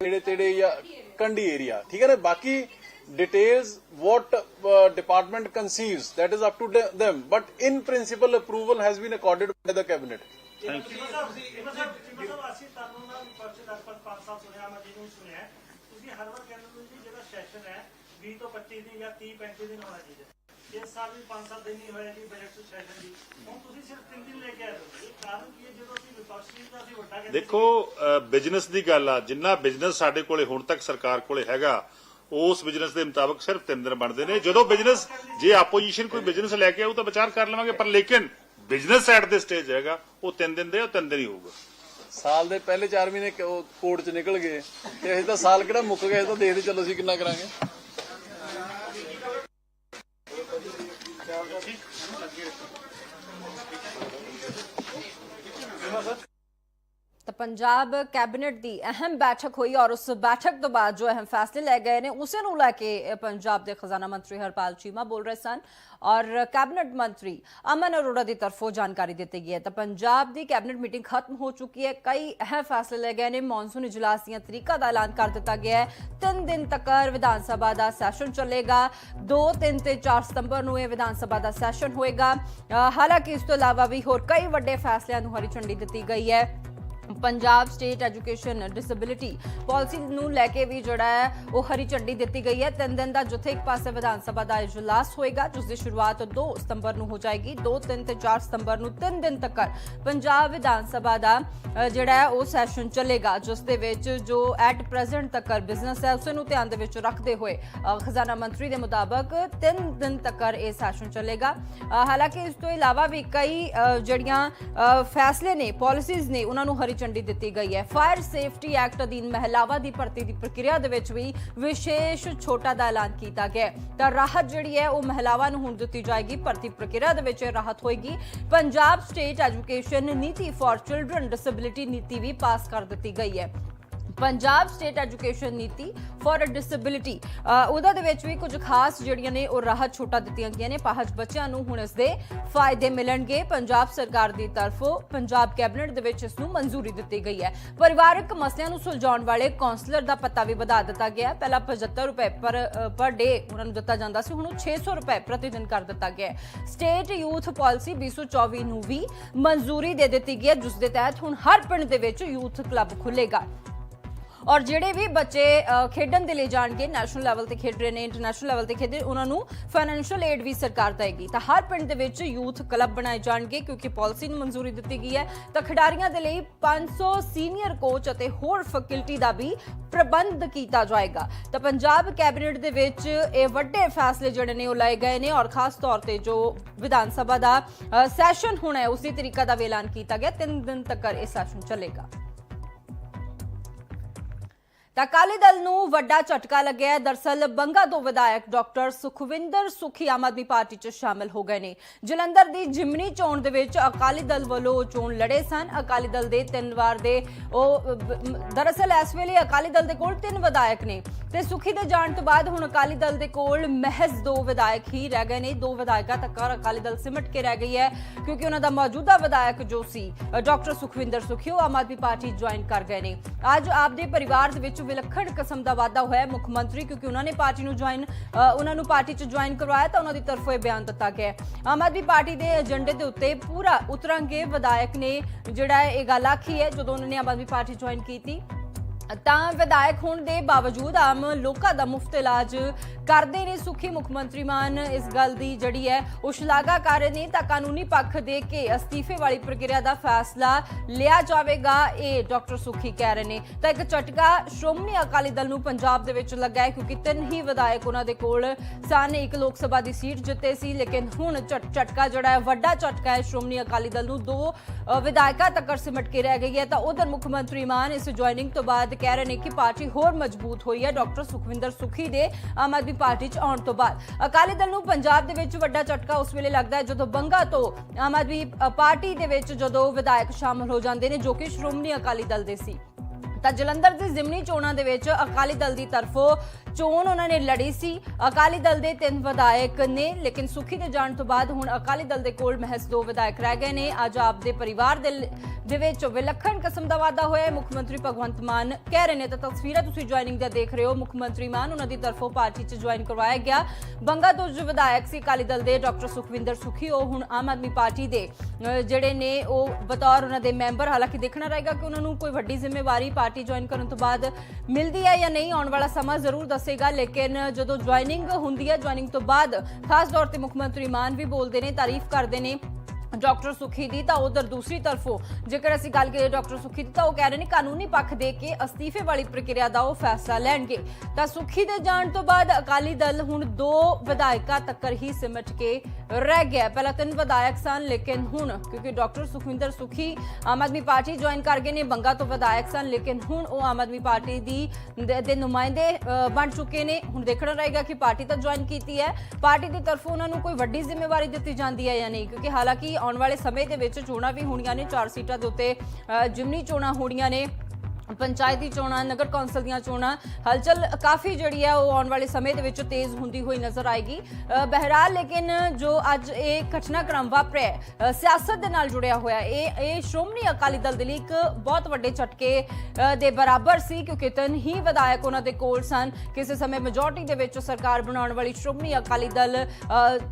ਨੇੜੇ ਤੇੜੇ ਜਾਂ ਕੰਡੀ ਏਰੀਆ ਠੀਕ ਹੈ ਨਾ ਬਾਕੀ details what uh, department conceives that is up to de- them but in principle approval has been accorded by the cabinet Cheema Sahib Cheema Sahib Cheema Sahib ਅਸੀਂ ਤੁਹਾਨੂੰ ਨਾ ਵਿਪਕਸ਼ ਦਾ ਪਰ ਪੰਜ ਸਾਲ ਸੁਣਿਆ ਮੈਂ ਜਿਹਨੂੰ ਸੁਣਿਆ ਹੈ, ਤੁਸੀਂ ਹਰ ਵਾਰ ਕਹਿੰਦੇ ਹੋ ਜੀ ਜਿਹੜਾ ਸੈਸ਼ਨ ਹੈ 20 ਤੋਂ 25 ਦਿਨ ਜਾਂ 30 35 ਦਿਨ ਹੋਣਾ ਚਾਹੀਦਾ। ਇਸ ਸਾਲ ਵੀ 5-7 ਦਿਨ ਨਹੀਂ ਹੋਇਆ ਜੀ ਬਜਟ ਸੈਸ਼ਨ ਦੀ। ਹੁਣ ਤੁਸੀਂ ਸਿਰਫ 3 ਦਿਨ ਲੈ ਕੇ ਆਏ ਹੋ। ਇਹ ਕਾਰਨ ਕੀ ਹੈ? ਜਦੋਂ ਅਸੀਂ ਵਿਪਕਸ਼ ਸੀ ਤਾਂ ਅਸੀਂ ਵੱਡਾ ਕਹਿੰਦੇ ਦੇਖੋ ਬਿਜ਼ਨਸ ਦੀ ਗੱਲ ਆ ਜਿੰਨਾ ਬਿਜ਼ਨਸ ਸਾਡੇ ਕੋਲੇ ਹੁਣ ਤੱਕ ਸਰਕਾਰ ਕੋਲੇ ਹੈਗਾ ਉਸ ਬਿਜ਼ਨਸ ਦੇ ਮੁਤਾਬਕ ਸਿਰਫ ਤਿੰਨ ਦਿਨ ਬਣਦੇ ਨੇ। ਜਦੋਂ ਬਿਜ਼ਨਸ ਜੇ ਆਪੋਜੀਸ਼ਨ ਕੋਈ ਬਿਜ਼ਨਸ ਲੈ ਕੇ ਆਊ ਤਾਂ ਵਿਚਾਰ ਕਰ ਲਵਾਂਗੇ ਪਰ ਲੇਕਿਨ ਬਿਜ਼ਨਸ ਸਾਈਡ ਦੇ ਸਟੇਜ ਹੈਗਾ, ਉਹ ਤਿੰਨ ਦਿਨ ਦੇ, ਉਹ ਤਿੰਨ ਦਿਨ ਹੀ ਹੋਊਗਾ। ਸਾਲ ਦੇ ਪਹਿਲੇ 4 ਮਹੀਨੇ ਕੋਰਟ ਚ ਨਿਕਲ ਗਏ, ਤੇ ਅਸੀਂ ਤਾਂ ਸਾਲ ਕਿਹੜਾ ਮੁੱਕ ਗਿਆ ਇਹ ਤਾਂ ਦੇਖਦੇ ਚੱਲੋ ਅਸੀਂ ਕਿੰਨਾ ਕਰਾਂਗੇ। ਤਾਂ ਪੰਜਾਬ ਕੈਬਨਿਟ ਦੀ ਅਹਿਮ ਬੈਠਕ ਹੋਈ ਔਰ ਉਸ ਬੈਠਕ ਤੋਂ ਬਾਅਦ ਜੋ ਅਹਿਮ ਫੈਸਲੇ ਲਏ ਗਏ ਨੇ ਉਸੇ ਨੂੰ ਲੈ ਕੇ ਪੰਜਾਬ ਦੇ ਖਜ਼ਾਨਾ ਮੰਤਰੀ ਹਰਪਾਲ ਚੀਮਾ ਬੋਲ ਰਹੇ ਸਨ ਔਰ ਕੈਬਨਿਟ ਮੰਤਰੀ ਅਮਨ ਅਰੋੜਾ ਦੀ ਤਰਫੋਂ ਜਾਣਕਾਰੀ ਦਿੱਤੀ ਗਈ ਹੈ ਤਾਂ ਪੰਜਾਬ ਦੀ ਕੈਬਨਿਟ ਮੀਟਿੰਗ ਖਤਮ ਹੋ ਚੁੱਕੀ ਹੈ ਕਈ ਅਹਿਮ ਫੈਸਲੇ ਲਏ ਗਏ ਨੇ ਮੌਨਸੂਨ ਇਜਲਾਸ ਦੀਆਂ ਤਰੀਕਾ ਦਾ ਐਲਾਨ ਕਰ ਦਿੱਤਾ ਗਿਆ ਹੈ ਤਿੰਨ ਦਿਨ ਤੱਕ ਵਿਧਾਨ ਸਭਾ ਦਾ ਸੈਸ਼ਨ ਚੱਲੇਗਾ 2 3 ਤੇ 4 ਸਤੰਬਰ ਨੂੰ ਇਹ ਵਿਧਾਨ ਸਭਾ ਦਾ ਸੈਸ਼ਨ ਹੋਏਗਾ ਅ, ਹਾਲਾਂਕਿ ਇਸ ਤੋਂ ਇਲਾਵਾ ਵੀ ਹੋਰ ਕਈ ਵੱਡੇ ਫੈਸਲਿਆਂ Punjab state education disability policy ਨੂੰ ਲੈ ਕੇ ਵੀ ਜਿਹੜਾ ਹੈ, ਉਹ ਹਰੀ ਝੰਡੀ ਦਿੱਤੀ ਗਈ ਹੈ। ਤਿੰਨ ਦਿਨ ਦਾ ਜਿੱਥੇ ਇੱਕ ਪਾਸੇ ਵਿਧਾਨ ਸਭਾ ਦਾ ਇਜਲਾਸ ਹੋਏਗਾ, ਜਿਸ ਦੀ ਸ਼ੁਰੂਆਤ 2 ਸਤੰਬਰ ਨੂੰ ਹੋ ਜਾਏਗੀ। 2 3 ਤੇ 4 ਸਤੰਬਰ ਨੂੰ ਤਿੰਨ ਦਿਨ ਤੱਕ ਪੰਜਾਬ ਵਿਧਾਨ ਸਭਾ ਦਾ ਜਿਹੜਾ ਹੈ, ਉਹ ਸੈਸ਼ਨ ਚੱਲੇਗਾ, ਜਿਸ ਦੇ ਵਿੱਚ ਜੋ ਐਟ ਪ੍ਰੈਜ਼ੈਂਟ ਤੱਕ ਬਿਜ਼ਨਸ ਹੈ, ਉਸ ਨੂੰ ਧਿਆਨ ਦੇ ਵਿੱਚ ਰੱਖਦੇ ਹੋਏ ਖਜ਼ਾਨਾ ਮੰਤਰੀ ਦੇ ਮੁਤਾਬਕ ਤਿੰਨ ਦਿਨ ਤੱਕ ਇਹ ਸੈਸ਼ਨ ਚੱਲੇਗਾ। ਹਾਲਾਂਕਿ ਇਸ ਤੋਂ ਇਲਾਵਾ ਵੀ ਕਈ ਜਿਹੜੀਆਂ ਫੈਸਲੇ ਨੇ ਪਾਲਿਸੀਜ਼ ਨੇ, ਉਹਨਾਂ ਨੂੰ ਹਰੀ ਝੰਡੀ ਦਿੱਤੀ ਗਈ ਹੈ। ਫਾਇਰ ਸੇਫਟੀ ਐਕਟ ਅਧੀਨ ਮਹਿਲਾਵਾਂ ਦੀ ਭਰਤੀ ਦੀ ਪ੍ਰਕਿਰਿਆ ਦੇ ਵਿੱਚ ਵੀ ਵਿਸ਼ੇਸ਼ ਛੋਟਾ ਦਾ ਐਲਾਨ ਕੀਤਾ ਗਿਆ ਤਾਂ ਰਾਹਤ ਜਿਹੜੀ ਹੈ, ਉਹ ਮਹਿਲਾਵਾਂ ਨੂੰ ਹੁਣ ਦਿੱਤੀ ਜਾਏਗੀ। ਭਰਤੀ ਪ੍ਰਕਿਰਿਆ ਦੇ ਵਿੱਚ ਰਾਹਤ ਹੋਏਗੀ। ਪੰਜਾਬ ਸਟੇਟ ਐਜੂਕੇਸ਼ਨ ਨੀਤੀ ਫਾਰ ਚਿਲਡਰਨ ਡਿਸੇਬਿਲਿਟੀ ਨੀਤੀ ਵੀ ਪਾਸ ਕਰ ਦਿੱਤੀ ਗਈ ਹੈ। ਪੰਜਾਬ ਸਟੇਟ ਐਜੂਕੇਸ਼ਨ ਨੀਤੀ ਫॉर ਡਿਸੇਬਿਲਿਟੀ ਉਹਦਾ ਦੇ ਵਿੱਚ ਵੀ ਕੁਝ ਖਾਸ ਜਿਹੜੀਆਂ ਨੇ ਉਹ ਰਾਹਤ ਛੋਟਾਂ ਦਿੱਤੀਆਂ ਗਈਆਂ ਨੇ। ਪਾਹਜ ਬੱਚਿਆਂ ਨੂੰ ਹੁਣ ਇਸ ਦੇ ਫਾਇਦੇ ਮਿਲਣਗੇ। ਪੰਜਾਬ ਸਰਕਾਰ ਦੀ ਤਰਫੋਂ ਪੰਜਾਬ ਕੈਬਨਿਟ ਦੇ ਵਿੱਚ ਇਸ ਨੂੰ ਮਨਜ਼ੂਰੀ ਦਿੱਤੀ ਗਈ ਹੈ। ਪਰਿਵਾਰਕ ਮਸਲਿਆਂ ਨੂੰ ਸੁਲਝਾਉਣ ਵਾਲੇ ਕਾਉਂਸਲਰ ਦਾ ਪੱਤਾ ਵੀ ਵਧਾ ਦਿੱਤਾ ਗਿਆ ਪਹਿਲਾਂ 75 ਰੁਪਏ ਪਰ ਪਰ ਡੇ ਉਹਨਾਂ ਨੂੰ ਦਿੱਤਾ ਜਾਂਦਾ ਸੀ। ਹੁਣ ਉਹ 600 ਰੁਪਏ ਪ੍ਰਤੀ ਦਿਨ ਕਰ ਦਿੱਤਾ ਗਿਆ ਸਟੇਟ ਯੂਥ ਪਾਲਿਸੀ 2024 ਨੂੰ ਵੀ ਮਨਜ਼ੂਰੀ ਦੇ ਦਿੱਤੀ ਗਈ ਹੈ। ਜਿਸ ਦੇ ਤਹਿਤ ਹੁਣ ਹਰ ਪਿੰਡ ਦੇ ਵਿੱਚ ਯੂਥ ਕਲੱਬ ਖੁੱਲੇਗਾ ਔਰ ਜਿਹੜੇ ਵੀ ਬੱਚੇ ਖੇਡਣ ਦੇ ਲਈ ਜਾਣਗੇ ਨੈਸ਼ਨਲ ਲੈਵਲ ਤੇ ਖੇਡ ਰਹੇ ਨੇ ਇੰਟਰਨੈਸ਼ਨਲ ਲੈਵਲ ਤੇ ਖੇਡ ਰਹੇ ਉਹਨਾਂ ਨੂੰ ਫਾਈਨੈਂਸ਼ੀਅਲ ਏਡ ਵੀ ਸਰਕਾਰ ਦੇਗੀ ਤਾਂ ਹਰ ਪਿੰਡ ਦੇ ਵਿੱਚ ਯੂਥ ਕਲੱਬ ਬਣਾਏ ਜਾਣਗੇ, ਕਿਉਂਕਿ ਪਾਲਿਸੀ ਨੂੰ ਮਨਜ਼ੂਰੀ ਦਿੱਤੀ ਗਈ ਹੈ। ਤਾਂ ਖਿਡਾਰੀਆਂ ਦੇ ਲਈ 500 ਸੀਨੀਅਰ ਕੋਚ ਅਤੇ ਹੋਰ ਫੈਕਲਟੀ ਦਾ ਵੀ ਪ੍ਰਬੰਧ ਕੀਤਾ ਜਾਏਗਾ। ਤਾਂ ਪੰਜਾਬ ਕੈਬਨਿਟ ਦੇ ਵਿੱਚ ਇਹ ਵੱਡੇ ਫੈਸਲੇ ਜਿਹੜੇ ਨੇ ਉਹ ਲਏ ਗਏ ਨੇ ਔਰ ਖਾਸ ਤੌਰ ਤੇ ਜੋ ਵਿਧਾਨ ਸਭਾ ਦਾ ਸੈਸ਼ਨ ਹੋਣਾ ਹੈ, ਉਸੇ ਤਰੀਕਾ ਦਾ ਵੀ ਐਲਾਨ ਕੀਤਾ ਗਿਆ। ਤਿੰਨ ਦਿਨ ਤੱਕ ਇਹ ਸੈਸ਼ਨ ਚੱਲੇਗਾ। ਤਾਂ ਅਕਾਲੀ ਦਲ ਨੂੰ ਵੱਡਾ ਝਟਕਾ ਲੱਗਿਆ ਹੈ। ਦਰਸਲ ਬੰਗਾ ਤੋਂ ਵਿਧਾਇਕ ਡਾਕਟਰ ਸੁਖਵਿੰਦਰ ਸੁਖੀ ਆਮ ਆਦਮੀ ਪਾਰਟੀ 'ਚ ਸ਼ਾਮਲ ਹੋ ਗਏ ਨੇ। ਜਲੰਧਰ ਦੀ ਜਿਮਨੀ ਚੋਣ ਦੇ ਵਿੱਚ ਅਕਾਲੀ ਦਲ ਵੱਲੋਂ ਚੋਣ ਲੜੇ ਸਨ। ਅਕਾਲੀ ਦਲ ਦੇ ਤਿੰਨ ਵਾਰ ਦੇ ਉਹ ਅ, ਇਸ ਵੇਲੇ ਅਕਾਲੀ ਦਲ ਦੇ ਕੋਲ ਤਿੰਨ ਵਿਧਾਇਕ ਨੇ। ਤੇ ਸੁਖੀ ਦੇ ਜਾਣ ਤੋਂ ਬਾਅਦ ਹੁਣ ਅਕਾਲੀ ਦਲ ਦੇ ਕੋਲ ਮਹਿਜ਼ ਦੋ ਵਿਧਾਇਕ ਹੀ ਰਹਿ ਗਏ ਨੇ। ਦੋ ਵਿਧਾਇਕਾਂ ਤੱਕ ਅਕਾਲੀ ਦਲ ਸਿਮਟ ਕੇ ਰਹਿ ਗਈ ਹੈ ਕਿਉਂਕਿ ਉਹਨਾਂ ਦਾ ਮੌਜੂਦਾ ਵਿਧਾਇਕ ਜੋ ਸੀ ਡਾਕਟਰ ਸੁਖਵਿੰਦਰ ਸੁਖੀ ਉਹ ਆਮ ਆਦਮੀ ਪਾਰਟੀ ਜੁਆਇਨ ਕਰ ਗਏ ਨੇ। ਅੱਜ ਆਪ ਦੇ ਪਰਿਵਾਰ ਦੇ ਵਿੱਚ ਵਿਲੱਖਣ ਕਿਸਮ ਦਾ ਵਾਅਦਾ ਹੋਇਆ ਮੁੱਖ ਮੰਤਰੀ, ਕਿਉਂਕਿ ਉਹਨਾਂ ਨੇ ਪਾਰਟੀ ਨੂੰ ਜੁਆਇਨ ਉਹਨਾਂ ਨੂੰ ਪਾਰਟੀ 'ਚ ਜੁਆਇਨ ਕਰਵਾਇਆ ਤਾਂ ਉਹਨਾਂ ਦੀ ਤਰਫੋਂ ਇਹ ਬਿਆਨ ਦਿੱਤਾ ਗਿਆ ਆਮ ਆਦਮੀ ਪਾਰਟੀ ਦੇ ਏਜੰਡੇ ਦੇ ਉੱਤੇ ਪੂਰਾ ਉਤਰਾਂਗੇ। ਵਿਧਾਇਕ ਨੇ ਜਿਹੜਾ ਹੈ ਇਹ ਗੱਲ ਆਖੀ ਹੈ, ਜਦੋਂ ਉਹਨਾਂ ਨੇ ਆਮ ਆਦਮੀ ਪਾਰਟੀ ਜੁਆਇਨ ਕੀਤੀ ਤਾਂ ਵਿਧਾਇਕ ਹੋਣ ਦੇ ਬਾਵਜੂਦ ਆਮ ਲੋਕਾਂ ਦਾ ਮੁਫਤ ਇਲਾਜ ਕਰਦੇ ਨੇ ਸੁਖੀ ਮੁੱਖ ਮੰਤਰੀ ਮਾਨ। ਇਸ ਗੱਲ ਦੀ ਜਿਹੜੀ ਹੈ, ਉਹ ਸ਼ਲਾਘਾ ਕਰ ਰਹੇ ਨੇ ਤਾਂ ਕਾਨੂੰਨੀ ਪੱਖ ਦੇ ਕੇ ਅਸਤੀਫੇ ਵਾਲੀ ਪ੍ਰਕਿਰਿਆ ਦਾ ਫੈਸਲਾ ਲਿਆ ਜਾਵੇਗਾ, ਇਹ ਡਾਕਟਰ ਸੁਖੀ ਕਹਿ ਰਹੇ ਨੇ। ਤਾਂ ਇੱਕ ਝਟਕਾ ਸ਼੍ਰੋਮਣੀ ਅਕਾਲੀ ਦਲ ਨੂੰ ਪੰਜਾਬ ਦੇ ਵਿੱਚ ਲੱਗਾ ਹੈ, ਕਿਉਂਕਿ ਤਿੰਨ ਹੀ ਵਿਧਾਇਕ ਉਹਨਾਂ ਦੇ ਕੋਲ ਸਨ। ਇੱਕ ਲੋਕ ਸਭਾ ਦੀ ਸੀਟ ਜਿੱਤੇ ਸੀ, ਲੇਕਿਨ ਹੁਣ ਝਟ- ਝਟਕਾ ਜਿਹੜਾ ਹੈ, ਵੱਡਾ ਝਟਕਾ ਹੈ ਸ਼੍ਰੋਮਣੀ ਅਕਾਲੀ ਦਲ ਨੂੰ। ਦੋ ਵਿਧਾਇਕਾਂ ਤੱਕ ਸਿਮਟ ਕੇ ਰਹਿ ਗਈ ਹੈ। ਤਾਂ ਉਧਰ ਮੁੱਖ ਮੰਤਰੀ ਮਾਨ ਇਸ ਜੁਆਇਨਿੰਗ ਤੋਂ ਬਾਅਦ ਕਹਿ ਰਹੇ ਨੇ ਕਿ ਪਾਰਟੀ ਹੋਰ ਮਜ਼ਬੂਤ ਹੋਈ ਹੈ ਡਾਕਟਰ ਸੁਖਵਿੰਦਰ ਸੁਖੀ ਦੇ ਆਮ ਆਦਮੀ ਪਾਰਟੀ 'ਚ ਆਉਣ ਤੋਂ ਬਾਅਦ। ਅਕਾਲੀ ਦਲ ਨੂੰ ਪੰਜਾਬ ਦੇ ਵਿੱਚ ਵੱਡਾ ਝਟਕਾ ਉਸ ਵੇਲੇ ਲੱਗਦਾ ਹੈ ਜਦੋਂ ਬੰਗਾ ਤੋਂ ਆਮ ਆਦਮੀ ਪਾਰਟੀ ਦੇ ਵਿੱਚ ਜਦੋਂ ਵਿਧਾਇਕ ਸ਼ਾਮਲ ਹੋ ਜਾਂਦੇ ਨੇ, ਜੋ ਕਿ ਸ਼੍ਰੋਮਣੀ ਅਕਾਲੀ ਦਲ ਦੇ ਸੀ। ਤਾਂ ਜਲੰਧਰ ਦੀ ਜ਼ਿਮਨੀ ਚੋਣਾਂ ਦੇ ਵਿੱਚ ਅਕਾਲੀ ਦਲ ਦੀ ਤਰਫੋਂ ਚੋਣ ਉਹਨਾਂ ਨੇ ਲੜੀ ਸੀ। ਅਕਾਲੀ ਦਲ ਦੇ ਤਿੰਨ ਵਿਧਾਇਕ ਨੇ, ਲੇਕਿਨ ਸੁਖੀ ਦੇ ਜਾਣ ਤੋਂ ਬਾਅਦ ਹੁਣ ਅਕਾਲੀ ਦਲ ਦੇ ਕੋਲ ਮਹਿਸ ਦੋ ਵਿਧਾਇਕ ਰਹਿ ਗਏ ਨੇ। ਅੱਜ ਆਪ ਪਰਿਵਾਰ ਦੇ ਦੇ ਵਿੱਚ ਵਿਲੱਖਣ ਕਿਸਮ ਦਾ ਵਾਅਦਾ ਹੋਇਆ ਹੈ। ਮੁੱਖ ਮੰਤਰੀ ਭਗਵੰਤ ਮਾਨ ਕਹਿ ਰਹੇ ਨੇ, ਤਾਂ ਤਸਵੀਰਾਂ ਤੁਸੀਂ ਜੁਆਇਨਿੰਗ ਦਾ ਦੇਖ ਰਹੇ ਹੋ। ਮੁੱਖ ਮੰਤਰੀ ਮਾਨ ਉਹਨਾਂ ਦੀ ਤਰਫੋਂ ਪਾਰਟੀ 'ਚ ਜੁਆਇਨ ਕਰਵਾਇਆ ਗਿਆ। ਬੰਗਾ ਤੋਂ ਜੋ ਵਿਧਾਇਕ ਸੀ ਅਕਾਲੀ ਦਲ ਦੇ ਡਾਕਟਰ ਸੁਖਵਿੰਦਰ ਸੁਖੀ, ਉਹ ਹੁਣ ਆਮ ਆਦਮੀ ਪਾਰਟੀ ਦੇ ਜਿਹੜੇ ਨੇ, ਉਹ ਬਤੌਰ ਉਹਨਾਂ ਦੇ ਮੈਂਬਰ। ਹਾਲਾਂਕਿ ਦੇਖਣਾ ਰਹੇਗਾ ਕਿ ਉਹਨਾਂ ਨੂੰ ਕੋਈ ਵੱਡੀ ਜ਼ਿੰਮੇਵਾਰੀ ਪਾਰਟੀ ਜੁਆਇਨ ਕਰਨ ਤੋਂ ਬਾਅਦ ਮਿਲਦੀ ਹੈ ਜਾਂ ਨਹੀਂ ਆਉਣ ਵਾਲਾ ਸਮਾਂ ਜ਼ਰੂਰ ਦੱਸੇਗਾ, ਲੇਕਿਨ ਜਦੋਂ ਜੁਆਇਨਿੰਗ ਹੁੰਦੀ ਹੈ ਜੁਆਇਨਿੰਗ ਤੋਂ ਬਾਅਦ ਖਾਸ ਤੌਰ ਤੇ ਮੁੱਖ ਮੰਤਰੀ ਮਾਨ ਵੀ ਬੋਲਦੇ ਨੇ, ਤਾਰੀਫ ਕਰਦੇ ਨੇ ਡਾਕਟਰ ਸੁਖੀ ਦੀ, ਤਾਂ ਉਧਰ ਦੂਸਰੀ ਤਰਫੋਂ ਜੇਕਰ ਅਸੀਂ ਗੱਲ ਕਰੀਏ ਡਾਕਟਰ ਸੁਖੀ ਦੀ, ਤਾਂ ਉਹ ਕਹਿ ਰਹੇ ਨੇ ਕਾਨੂੰਨੀ ਪੱਖ ਦੇ ਕੇ ਅਸਤੀਫੇ ਵਾਲੀ ਪ੍ਰਕਿਰਿਆ ਦਾ ਉਹ ਫੈਸਲਾ ਲੈਣਗੇ। ਤਾਂ ਸੁਖੀ ਦੇ ਜਾਣ ਤੋਂ ਬਾਅਦ ਅਕਾਲੀ ਦਲ ਹੁਣ ਦੋ ਵਿਧਾਇਕਾਂ ਤੱਕਰ ਹੀ ਸਿਮਟ ਕੇ ਰਹਿ ਗਿਆ ਪਹਿਲਾਂ ਤਿੰਨ ਵਿਧਾਇਕ ਸਨ ਲੇਕਿਨ ਹੁਣ ਕਿਉਂਕਿ ਡਾਕਟਰ ਸੁਖਵਿੰਦਰ ਸੁਖੀ ਆਮ ਆਦਮੀ ਪਾਰਟੀ ਜੁਆਇਨ ਕਰ ਗਏ ਨੇ ਬੰਗਾ ਤੋਂ ਵਿਧਾਇਕ ਸਨ ਲੇਕਿਨ ਹੁਣ ਉਹ ਆਮ ਆਦਮੀ ਪਾਰਟੀ ਦੀ ਦੇ ਨੁਮਾਇੰਦੇ ਬਣ ਚੁੱਕੇ ਨੇ ਹੁਣ ਦੇਖਣਾ ਰਹੇਗਾ ਕਿ ਪਾਰਟੀ ਤਾਂ ਜੁਆਇਨ ਕੀਤੀ ਹੈ ਪਾਰਟੀ ਦੀ ਤਰਫੋਂ ਉਹਨਾਂ ਨੂੰ ਕੋਈ ਵੱਡੀ ਜ਼ਿੰਮੇਵਾਰੀ ਦਿੱਤੀ ਜਾਂਦੀ ਹੈ ਜਾਂ ਨਹੀਂ ਕਿਉਂਕਿ ਹਾਲਾਂਕਿ ਆਉਣ ਵਾਲੇ ਸਮੇਂ ਦੇ ਵਿੱਚ ਚੋਣਾਂ ਵੀ ਹੋਣੀਆਂ ਨੇ, ਚਾਰ ਸੀਟਾਂ ਦੇ ਉੱਤੇ ਜਿਮਨੀ ਚੋਣਾਂ ਹੋਣੀਆਂ ਨੇ। ਪੰਚਾਇਤੀ ਚੋਣਾਂ, ਨਗਰ ਕੌਂਸਲ ਦੀਆਂ ਚੋਣਾਂ, ਹਲਚਲ ਕਾਫੀ ਜਿਹੜੀ ਹੈ ਉਹ ਆਉਣ ਵਾਲੇ ਸਮੇਂ ਦੇ ਵਿੱਚ ਤੇਜ਼ ਹੁੰਦੀ ਹੋਈ ਨਜ਼ਰ ਆਏਗੀ। ਬਹਿਰਾਲ ਲੇਕਿਨ ਜੋ ਅੱਜ ਇਹ ਘਟਨਾਕ੍ਰਮ ਵਾਪਰਿਆ ਸਿਆਸਤ ਦੇ ਨਾਲ ਜੁੜਿਆ ਹੋਇਆ ਇਹ ਇਹ ਸ਼੍ਰੋਮਣੀ ਅਕਾਲੀ ਦਲ ਦੇ ਲਈ ਇੱਕ ਬਹੁਤ ਵੱਡੇ ਝਟਕੇ ਦੇ ਬਰਾਬਰ ਸੀ ਕਿਉਂਕਿ ਤਿੰਨ ਹੀ ਵਿਧਾਇਕ ਉਹਨਾਂ ਦੇ ਕੋਲ ਸਨ ਕਿਸੇ ਸਮੇਂ ਮੈਜੋਰਟੀ ਦੇ ਵਿੱਚ ਸਰਕਾਰ ਬਣਾਉਣ ਵਾਲੀ ਸ਼੍ਰੋਮਣੀ ਅਕਾਲੀ ਦਲ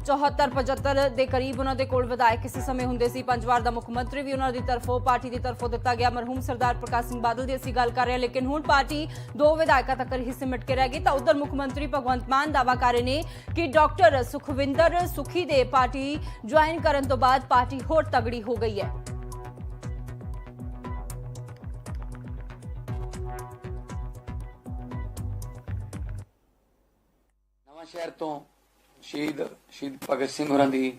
74 75 ਦੇ ਕਰੀਬ ਉਹਨਾਂ ਦੇ ਕੋਲ ਵਿਧਾਇਕ ਕਿਸੇ ਸਮੇਂ ਹੁੰਦੇ ਸੀ। ਪੰਜ ਵਾਰ ਦਾ ਮੁੱਖ ਮੰਤਰੀ ਵੀ ਉਹਨਾਂ ਦੀ ਤਰਫੋਂ, ਪਾਰਟੀ ਦੀ ਤਰਫੋਂ ਦਿੱਤਾ ਗਿਆ। ਮਰਹੂਮ ਸਰਦਾਰ ਪ੍ਰਕਾਸ਼ ਸਿੰਘ ਬਾਦਲ ਦੇ ਅਸੀਂ ਗੱਲ ਕਰ ਰਹੇ ਹਾਂ ਲੇਕਿਨ ਹੁਣ ਪਾਰਟੀ ਦੋ ਵਿਧਾਇਕਾਂ ਤੱਕ ਹੀ ਸਿਮਟ ਕੇ ਰਹਿ ਗਈ ਤਾਂ ਉਧਰ ਮੁੱਖ ਮੰਤਰੀ ਭਗਵੰਤ ਮਾਨ ਦਾਅਵਾ ਕਰ ਰਹੇ ਨੇ ਕਿ ਡਾਕਟਰ ਸੁਖਵਿੰਦਰ ਸੁਖੀ ਦੇ ਪਾਰਟੀ ਜੁਆਇਨ ਕਰਨ ਤੋਂ ਬਾਅਦ ਪਾਰਟੀ ਹੋਰ ਤਗੜੀ ਹੋ ਗਈ ਹੈ। ਸ਼ਹਿਰ ਤੋਂ ਸ਼ਹੀਦ ਸ਼ਹੀਦ ਭਗਤ ਸਿੰਘ ਹੋਰਾਂ ਦੀ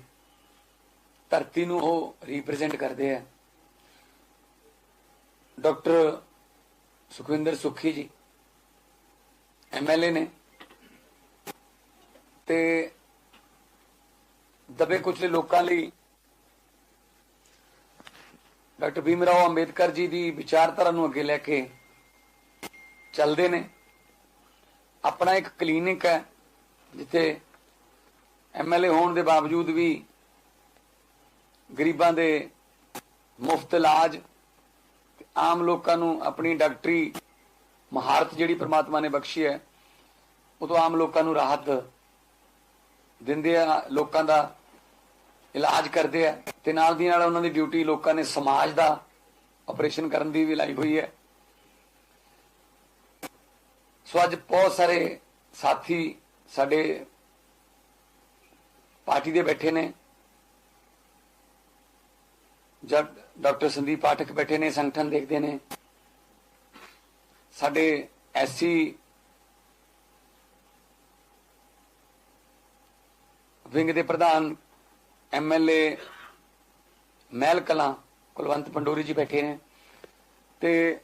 ਧਰਤੀ ਨੂੰ ਉਹ ਰਿਪਰੈਜ਼ੈਂਟ ਕਰਦੇ ਆ। ਡਾਕਟਰ ਸੁਖਵਿੰਦਰ ਸੁਖੀ ਜੀ ਐਮਐਲਏ ਨੇ। ਤੇ ਦਬੇ ਕੁਚਲੇ ਲੋਕਾਂ ਲਈ ਡਾਕਟਰ ਭੀਮ ਰਾਓ ਅੰਬੇਦਕਰ ਜੀ ਦੀ ਵਿਚਾਰਧਾਰਾ ਨੂੰ ਅੱਗੇ ਲੈ ਕੇ ਚੱਲਦੇ ਨੇ। ਆਪਣਾ ਇੱਕ ਕਲੀਨਿਕ ਹੈ, ਜਿੱਥੇ ਐਮਐਲਏ ਹੋਣ ਦੇ ਬਾਵਜੂਦ ਵੀ ਗਰੀਬਾਂ ਦੇ ਮੁਫਤ ਇਲਾਜ ਆਮ ਲੋਕਾਂ ਨੂੰ ਆਪਣੀ ਡਾਕਟਰੀ ਮਹਾਰਤ ਜਿਹੜੀ ਪ੍ਰਮਾਤਮਾ ਨੇ ਬਖਸ਼ੀ ਹੈ, ਉਹ ਤੋਂ ਆਮ ਲੋਕਾਂ ਨੂੰ ਰਾਹਤ ਦਿੰਦੇ ਆ, ਲੋਕਾਂ ਦਾ ਇਲਾਜ ਕਰਦੇ ਆ ਤੇ ਨਾਲ ਦੀ ਨਾਲ ਉਹਨਾਂ ਦੀ ਡਿਊਟੀ ਲੋਕਾਂ ਨੇ ਸਮਾਜ ਦਾ ਆਪਰੇਸ਼ਨ ਕਰਨ ਦੀ ਵੀ ਲਾਈ ਹੋਈ ਹੈ। ਸੋ ਅੱਜ ਬਹੁਤ ਸਾਰੇ ਸਾਥੀ ਸਾਡੇ ਪਾਰਟੀ ਦੇ ਬੈਠੇ ਨੇ। ਜਦ ਡਾਕਟਰ ਸੰਦੀਪ ਪਾਠਕ ਬੈਠੇ ਨੇ ਸੰਗਠਨ ਦੇਖਦੇ ਨੇ ਸਾਡੇ ਐਸਸੀ ਵਿੰਗ ਦੇ ਪ੍ਰਧਾਨ ਐਮਐਲਏ ਮਹਿਲ ਕਲਾਂ ਕੁਲਵੰਤ ਪੰਡੋਰੀ ਜੀ ਬੈਠੇ ਨੇ ਤੇ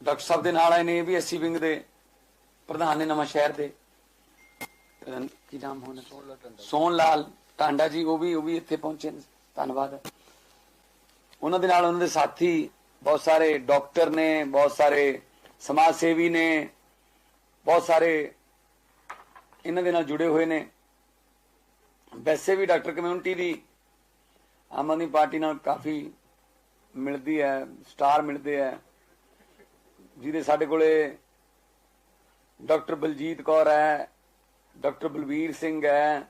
ਡਾਕਟਰ ਸਾਹਿਬ ਦੇ ਨਾਲ ਆਏ ਨੇ ਵੀ ਐਸਸੀ ਵਿੰਗ ਦੇ ਪ੍ਰਧਾਨ ਨੇ ਨਵਾਂ ਸ਼ਹਿਰ ਦੇ। ਕੀ ਨਾਮ ਹੋਣਾ? ਸੋਨ ਲਾਲ ਟਾਂਡਾ ਜੀ ਉਹ ਵੀ ਉਹ ਵੀ ਇੱਥੇ ਪਹੁੰਚੇ ਨੇ। ਧੰਨਵਾਦ। ਉਹਨਾਂ ਦੇ ਨਾਲ ਉਹਨਾਂ ਦੇ ਸਾਥੀ, ਬਹੁਤ ਸਾਰੇ ਡਾਕਟਰ ਨੇ, ਬਹੁਤ ਸਾਰੇ ਸਮਾਜ ਸੇਵੀ ਨੇ, ਬਹੁਤ ਸਾਰੇ ਇਹਨਾਂ ਦੇ ਨਾਲ ਜੁੜੇ ਹੋਏ ਨੇ। ਵੈਸੇ ਵੀ ਡਾਕਟਰ ਕਮਿਊਨਿਟੀ ਦੀ ਆਮ ਆਦਮੀ ਪਾਰਟੀ ਨਾਲ ਕਾਫੀ ਮਿਲਦੀ ਹੈ, ਸਟਾਰ ਮਿਲਦੇ ਹੈ। ਜਿਹਦੇ ਸਾਡੇ ਕੋਲੇ ਡਾਕਟਰ ਬਲਜੀਤ ਕੌਰ ਹੈ, ਡਾਕਟਰ ਬਲਵੀਰ ਸਿੰਘ ਹੈ,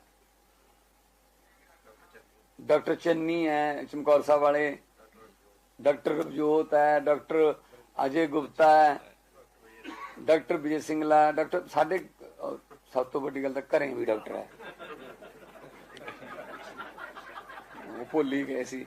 ਡਾਕਟਰ ਚੰਨੀ ਹੈ, ਚਮਕੌਰ ਸਾਹਿਬ ਵਾਲੇ। ਡਾਕਟਰ ਰਵਜੋਤ ਹੈ ਡਾਕਟਰ ਅਜੇ ਗੁਪਤਾ ਹੈ ਡਾਕਟਰ ਵਿਜੇ ਸਿੰਘਲਾ ਡਾਕਟਰ ਸਾਡੇ ਅਹ, ਸਭ ਤੋਂ ਵੱਡੀ ਗੱਲ ਤਾਂ ਘਰੇ ਵੀ ਡਾਕਟਰ ਹੈ। ਉਹ ਭੁੱਲ ਹੀ ਗਏ ਸੀ।